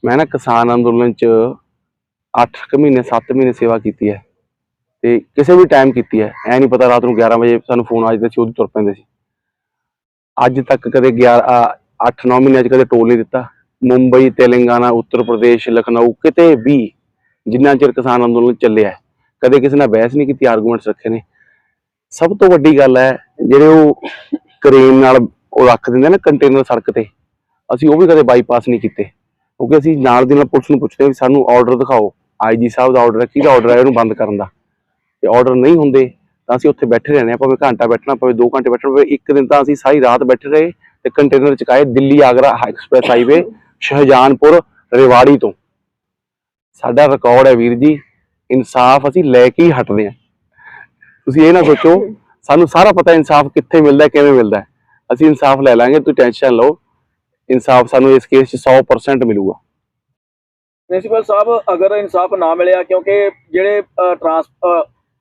ਮੈਂ ਨਾ ਕਿਸਾਨ ਅੰਦੋਲਨ 'ਚ 8 ਕੁ ਮਹੀਨੇ 7 ਮਹੀਨੇ ਸੇਵਾ ਕੀਤੀ ਹੈ ਤੇ ਕਿਸੇ ਵੀ ਟਾਈਮ ਕੀਤੀ ਹੈ। ਐ ਨਹੀਂ ਪਤਾ ਰਾਤ ਨੂੰ 11 ਵਜੇ ਸਾਨੂੰ ਫੋਨ ਆ ਜਾਂਦਾ ਸੀ ਉਹਦੀ ਤੁਰ ਪੈਂਦੇ ਸੀ। ਅੱਜ ਤੱਕ ਕਦੇ 11 8-9 ਮਹੀਨਿਆਂ 'ਚ ਕਦੇ ਟੋਲ ਨਹੀਂ ਦਿੱਤਾ। ਮੁੰਬਈ, ਤੇਲੰਗਾਨਾ, ਉੱਤਰ ਪ੍ਰਦੇਸ਼, ਲਖਨਊ ਕਿਤੇ ਵੀ ਜਿੰਨਾ ਚਿਰ ਕਿਸਾਨ ਅੰਦੋਲਨ ਚੱਲਿਆ ਕਦੇ ਕਿਸੇ ਨਾਲ ਬਹਿਸ ਨਹੀਂ ਕੀਤੀ ਆਰਗੂਮੈਂਟਸ ਰੱਖੇ ਨੇ। ਸਭ ਤੋਂ ਵੱਡੀ ਗੱਲ ਹੈ, ਜਿਹੜੇ ਉਹ ਕਰੇਨ ਨਾਲ ਉਹ ਰੱਖ ਦਿੰਦੇ ਨੇ ਕੰਟੇਨਰ ਸੜਕ ਤੇ, ਅਸੀਂ ਉਹ ਵੀ ਕਦੇ ਬਾਈਪਾਸ ਨਹੀਂ ਕੀਤੇ। ਕਿਉਂਕਿ ਅਸੀਂ ਨਾਲ ਦੀ ਨਾਲ ਪੁਲਿਸ ਨੂੰ ਪੁੱਛਦੇ ਵੀ ਸਾਨੂੰ ਆਰਡਰ ਦਿਖਾਓ ਆਈਜੀ ਸਾਹਿਬ ਦਾ ਆਰਡਰ ਹੈ, ਕਿਹਦਾ ਆਰਡਰ ਹੈ, ਇਹਨੂੰ ਬੰਦ ਕਰਨ ਦਾ। ਤੇ ਆਰਡਰ ਨਹੀਂ ਹੁੰਦੇ, ਤਾਂ ਅਸੀਂ ਉੱਥੇ ਬੈਠੇ ਰਹਿੰਦੇ ਹਾਂ, ਭਾਵੇਂ ਘੰਟਾ ਬੈਠਣਾ ਪਵੇ 2 ਘੰਟੇ ਬੈਠਣਾ ਪਵੇ, ਇੱਕ ਦਿਨ ਤਾਂ ਅਸੀਂ ਸਾਰੀ ਰਾਤ ਬੈਠੇ ਰਹੇ ਤੇ ਕੰਟੇਨਰ ਚੁਕਾਏ ਦਿੱਲੀ, ਆਗਰਾ ਐਕਸਪ੍ਰੈਸ ਹਾਈਵੇ ਸ਼ਹਜਾਨਪੁਰ ਰੇਵਾੜੀ ਤੋਂ। ਸਾਡਾ ਰਿਕਾਰਡ ਹੈ ਵੀਰ ਜੀ ਇਨਸਾਫ ਅਸੀਂ ਲੈ ਕੇ ਹੀ ਹਟਦੇ ਹਾਂ। ਤੁਸੀਂ ਇਹ ਨਾ ਸੋਚੋ ਸਾਨੂੰ ਸਾਰਾ ਪਤਾ ਇਨਸਾਫ ਕਿੱਥੇ ਮਿਲਦਾ ਕਿਵੇਂ ਮਿਲਦਾ ਹੈ। ਅਸੀਂ ਇਨਸਾਫ ਲੈ ਲਾਂਗੇ ਤੁਸੀਂ ਟੈਨਸ਼ਨ ਲਓ। ਇਨਸਾਫ ਸਾਨੂੰ ਇਸ ਕੇਸ 'ਚ 100% ਮਿਲੂਗਾ। ਪ੍ਰਿੰਸੀਪਲ ਸਾਹਿਬ ਅਗਰ ਇਨਸਾਫ ਨਾ ਮਿਲਿਆ ਕਿਉਂਕਿ ਜਿਹੜੇ ਟਰਾਂਸ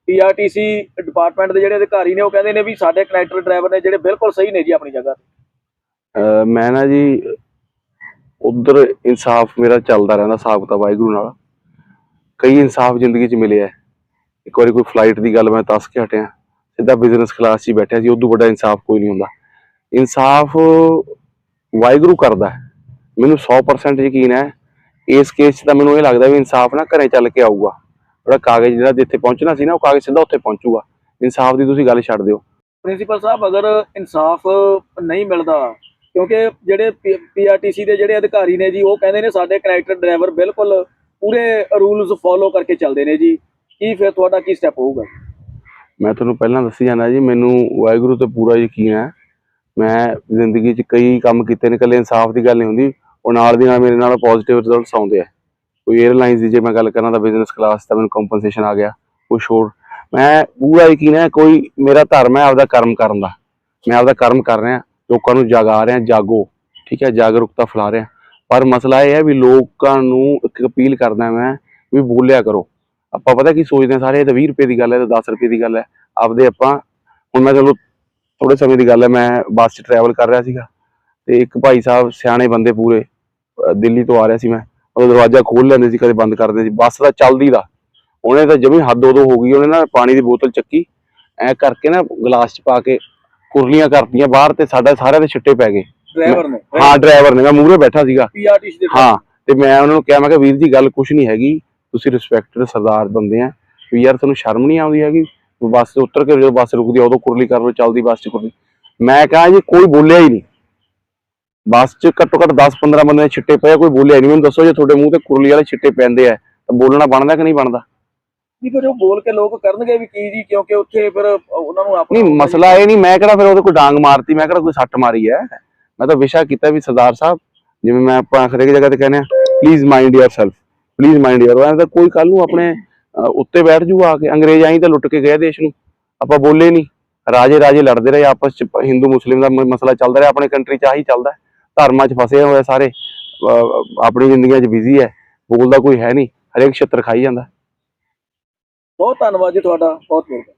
ਪੀਆਰਟੀਸੀ ਡਿਪਾਰਟਮੈਂਟ ਦੇ ਜਿਹੜੇ ਅਧਿਕਾਰੀ ਨੇ ਉਹ ਕਹਿੰਦੇ ਨੇ ਵੀ ਸਾਡੇ ਕਨੈਕਟਰ ਡਰਾਈਵਰ ਨੇ ਜਿਹੜੇ ਬਿਲਕੁਲ ਸਹੀ ਨੇ ਜੀ ਆਪਣੀ ਜਗ੍ਹਾ ਤੇ। ਮੈਂ ਨਾ ਜੀ ਉਧਰ ਇਨਸਾਫ ਮੇਰਾ ਚੱਲਦਾ ਰਹਿੰਦਾ ਹਿਸਾਬ ਕਿਤਾਬ ਵਾਹਿਗੁਰੂ ਨਾਲ। ਕਈ ਇਨਸਾਫ ਜ਼ਿੰਦਗੀ 'ਚ ਮਿਲੇ ਇੱਕ ਵਾਰੀ ਕੋਈ ਫਲਾਈਟ ਦੀ ਗੱਲ ਮੈਂ ਦੱਸ ਕੇ ਹਟਿਆ। ਸਿੱਧਾ ਬਿਜ਼ਨਸ ਕਲਾਸ 'ਚ ਬੈਠਿਆ ਸੀ, ਉਦੋਂ ਵੱਡਾ ਇਨਸਾਫ ਕੋਈ ਨਹੀਂ ਹੁੰਦਾ। ਇਨਸਾਫ ਵਾਹਿਗੁਰੂ ਕਰਦਾ ਮੈਨੂੰ 100% ਯਕੀਨ ਹੈ, ਇਸ ਕੇਸ 'ਚ ਤਾਂ ਮੈਨੂੰ ਇਹ ਲੱਗਦਾ ਵੀ ਇਨਸਾਫ ਨਾ ਘਰੇ ਚੱਲ ਕੇ ਆਊਗਾ। ਜਿਹੜਾ ਕਾਗਜ਼ ਜਿਹੜਾ ਜਿੱਥੇ ਪਹੁੰਚਣਾ ਸੀ ਨਾ, ਉਹ ਕਾਗਜ਼ ਸਿੱਧਾ ਉੱਥੇ ਪਹੁੰਚੂਗਾ। ਇਨਸਾਫ ਦੀ ਤੁਸੀਂ ਗੱਲ ਛੱਡ ਦਿਓ। ਪ੍ਰਿੰਸੀਪਲ ਸਾਹਿਬ, ਅਗਰ ਇਨਸਾਫ ਨਹੀਂ ਮਿਲਦਾ ਕਿਉਂਕਿ ਜਿਹੜੇ ਪੀਆਰਟੀਸੀ ਦੇ ਜਿਹੜੇ ਅਧਿਕਾਰੀ ਨੇ ਜੀ, ਉਹ ਕਹਿੰਦੇ ਨੇ ਸਾਡੇ ਕਨੈਕਟਰ ਡਰਾਈਵਰ ਬਿਲਕੁਲ ਪੂਰੇ ਰੂਲਸ ਫੋਲੋ ਕਰਕੇ ਚੱਲਦੇ ਨੇ ਜੀ। ਕੀ ਫਿਰ ਤੁਹਾਡਾ ਕੀ ਸਟੈਪ ਹੋਊਗਾ? ਮੈਂ ਤੁਹਾਨੂੰ ਪਹਿਲਾਂ ਦੱਸੀ ਜਾਣਾ ਜੀ, ਮੈਨੂੰ ਵਾਹਿਗੁਰੂ ਤੇ ਪੂਰਾ ਯਕੀਨ ਹੈ। ਮੈਂ ਜ਼ਿੰਦਗੀ 'ਚ ਕਈ ਕੰਮ ਕੀਤੇ ਨੇ, ਇਕੱਲੇ ਇਨਸਾਫ ਦੀ ਗੱਲ ਨਹੀਂ ਹੁੰਦੀ। ਉਹ ਨਾਲ ਦੀ ਨਾਲ ਮੇਰੇ ਨਾਲ ਪੋਜ਼ਿਟਿਵ ਰਿਜ਼ਲਟਸ ਆਉਂਦੇ ਆ। ਕੋਈ 에ਅਰਲਾਈਨਸ ਦੀ ਜੇ ਮੈਂ ਗੱਲ ਕਰਾਂ ਤਾਂ ਬਿਜ਼ਨਸ ਕਲਾਸ ਤਾਂ ਮੈਨੂੰ ਕੰਪਨਸੇਸ਼ਨ ਆ ਗਿਆ, ਕੁਛ ਹੋਰ। ਮੈਂ ਪੂਰਾ ਯਕੀਨ ਹੈ, ਕੋਈ ਮੇਰਾ ਧਰਮ ਹੈ ਆਪਦਾ ਕਰਮ ਕਰਨ ਦਾ। ਮੈਂ ਆਪਦਾ ਕਰਮ ਕਰ ਰਿਹਾ। ਲੋਕਾਂ ਨੂੰ ਜਗਾ ਰਿਹਾ ਜਾਗੋ, ਠੀਕ ਹੈ, ਜਾਗਰੂਕਤਾ ਫੈਲਾ ਰਿਹਾ ਪਰ ਮਸਲਾ ਇਹ ਹੈ ਵੀ ਲੋਕਾਂ ਨੂੰ ਇੱਕ ਅਪੀਲ ਕਰਦਾ ਮੈਂ ਵੀ ਬੋਲਿਆ ਕਰੋ। ਆਪਾਂ ਪਤਾ ਕੀ ਸੋਚਦੇ ਹਾਂ ਸਾਰੇ, ਇਹ ਤਾਂ 20 ਰੁਪਏ ਦੀ ਗੱਲ ਹੈ ਤੇ 10 ਰੁਪਏ ਦੀ ਗੱਲ ਹੈ। ਆਪਦੇ ਆਪਾਂ, ਹੁਣ ਮੈਂ ਚਲੋ ਥੋੜੇ ਸਮੇਂ ਦੀ ਗੱਲ ਹੈ, ਮੈਂ ਬੱਸ 'ਚ ਟਰੈਵਲ ਕਰ ਰਿਹਾ ਸੀਗਾ ਤੇ ਇੱਕ ਭਾਈ ਸਾਹਿਬ ਸਿਆਣੇ ਬੰਦੇ ਪੂਰੇ ਦਿੱਲੀ ਤੋਂ ਆ ਰਿਹਾ ਸੀ ਮੈਂ। ਉਹ ਦਰਵਾਜ਼ਾ ਖੋਲ ਲੈਂਦੇ ਸੀ, ਕਦੇ ਬੰਦ ਕਰਦੇ ਸੀ। ਬੱਸ ਦਾ ਚੱਲਦੀ ਦਾ। ਉਹਨੇ ਤਾਂ ਜਮੀ ਹੱਦ ਉਦੋਂ ਹੋ ਗਈ, ਉਹਨੇ ਨਾ ਪਾਣੀ ਦੀ ਬੋਤਲ ਚੱਕੀ। ਐ ਕਰਕੇ ਨਾ ਗਲਾਸ 'ਚ ਪਾ ਕੇ ਕੁਰਲੀਆਂ ਕਰਤੀਆਂ ਬਾਹਰ ਤੇ ਸਾਡਾ ਸਾਰਿਆਂ ਦੇ ਛਿੱਟੇ ਪੈ ਗਏ। ਡਰਾਈਵਰ ਨੇ ਹਾਂ ਡਰਾਈਵਰ ਨੇ ਮੈਂ ਮੂਹਰੇ ਬੈਠਾ ਸੀਗਾ। ਪੀਆਰਟੀਸੀ ਦੇ ਹਾਂ ਤੇ ਮੈਂ ਉਹਨਾਂ ਨੂੰ ਕਿਹਾ ਮੈਂ ਕਿਹਾ ਵੀਰ ਜੀ ਗੱਲ ਕੁਛ ਨਹੀਂ ਹੈਗੀ। ਤੁਸੀਂ ਰਿਸਪੈਕਟਡ ਸਰਦਾਰ ਬੰਦੇ ਆ। ਵੀ ਯਾਰ ਤੁਹਾਨੂੰ ਸ਼ਰਮ ਨਹੀਂ ਆਉਂਦੀ ਹੈਗੀ? ਬੱਸ ਤੋਂ ਉਤਰ ਕੇ ਜਦੋਂ ਬੱਸ ਰੁਕਦੀ ਆ ਉਦੋਂ ਕੁਰਲੀ ਕਰ ਲਓ ਚੱਲਦੀ ਬੱਸ 'ਚ ਕੁਰਲੀ। ਮੈਂ ਕਹਾ ਜੀ ਕੋਈ ਬੋਲਿਆ ਹੀ ਨਹੀਂ। ਬੱਸ 'ਚ ਘੱਟੋ ਘੱਟ 10-15 ਬੰਦੇ ਛਿੱਟੇ ਪਏ ਕੋਈ ਬੋਲਿਆ ਨਹੀਂ। ਮੈਨੂੰ ਦੱਸੋ ਜੇ ਤੁਹਾਡੇ ਮੂੰਹ ਤੇ ਕੁਰਲੀ ਵਾਲੇ ਛਿੱਟੇ ਪੈਂਦੇ ਆ ਤਾਂ ਬੋਲਣਾ ਬਣਦਾ ਕਿ ਨਹੀਂ ਬਣਦਾ? ਨਹੀਂ ਫਿਰ ਉਹ ਬੋਲ ਕੇ ਲੋਕ ਕਰਨਗੇ ਵੀ ਕੀ ਜੀ, ਕਿਉਂਕਿ ਉੱਥੇ ਫਿਰ ਉਹਨਾਂ ਨੂੰ ਆਪਣਾ ਨਹੀਂ, ਮਸਲਾ ਇਹ ਨਹੀਂ, ਮੈਂ ਕਿਹੜਾ ਫਿਰ ਉਹਦੇ ਕੋਲ ਡਾਂਗ ਮਾਰਤੀ, ਮੈਂ ਕਿਹੜਾ ਕੋਈ ਸੱਟ ਮਾਰੀ ਹੈ? ਮੈਂ ਤਾਂ ਵਿਸ਼ਾ ਕੀਤਾ ਵੀ ਸਰਦਾਰ ਸਾਹਿਬ, ਜਿਵੇਂ ਮੈਂ ਆਪਾਂ ਹਰੇਕ ਜਗ੍ਹਾ ਤੇ ਕਹਿੰਦੇ ਆ please mind yourself please mind your ਐਂ ਤਾਂ ਕੋਈ ਕੱਲ ਨੂੰ ਆਪਣੇ ਉੱਤੇ ਬੈਠ ਜੂ ਆ ਕੇ, ਅੰਗਰੇਜ਼ ਆਈ ਤਾਂ ਲੁੱਟ ਕੇ ਗਏ ਦੇਸ਼ ਨੂੰ, ਆਪਾਂ ਬੋਲੇ ਨਹੀਂ, ਰਾਜੇ ਰਾਜੇ ਲੜਦੇ ਰਹੇ, ਆਪਸ ਚ ਹਿੰਦੂ ਮੁਸਲਿਮ ਦਾ ਮਸਲਾ ਚੱਲਦਾ ਰਿਹਾ, ਆਪਣੇ ਕੰਟਰੀ ਚ ਆਹੀ ਚੱਲਦਾ, ਧਰਮਾਂ ਚ ਫਸੇ ਹੋਏ ਸਾਰੇ ਆਪਣੀ ਜ਼ਿੰਦਗੀਆਂ ਚ ਬਿਜ਼ੀ ਹੈ, ਬੋਲਦਾ ਕੋਈ ਹੈ ਨਹੀਂ, ਹਰੇਕ ਛਿੱਤਰ ਖਾਈ ਜਾਂਦਾ। ਬਹੁਤ ਧੰਨਵਾਦ ਜੀ ਤੁਹਾਡਾ ਬਹੁਤ ਬਹੁਤ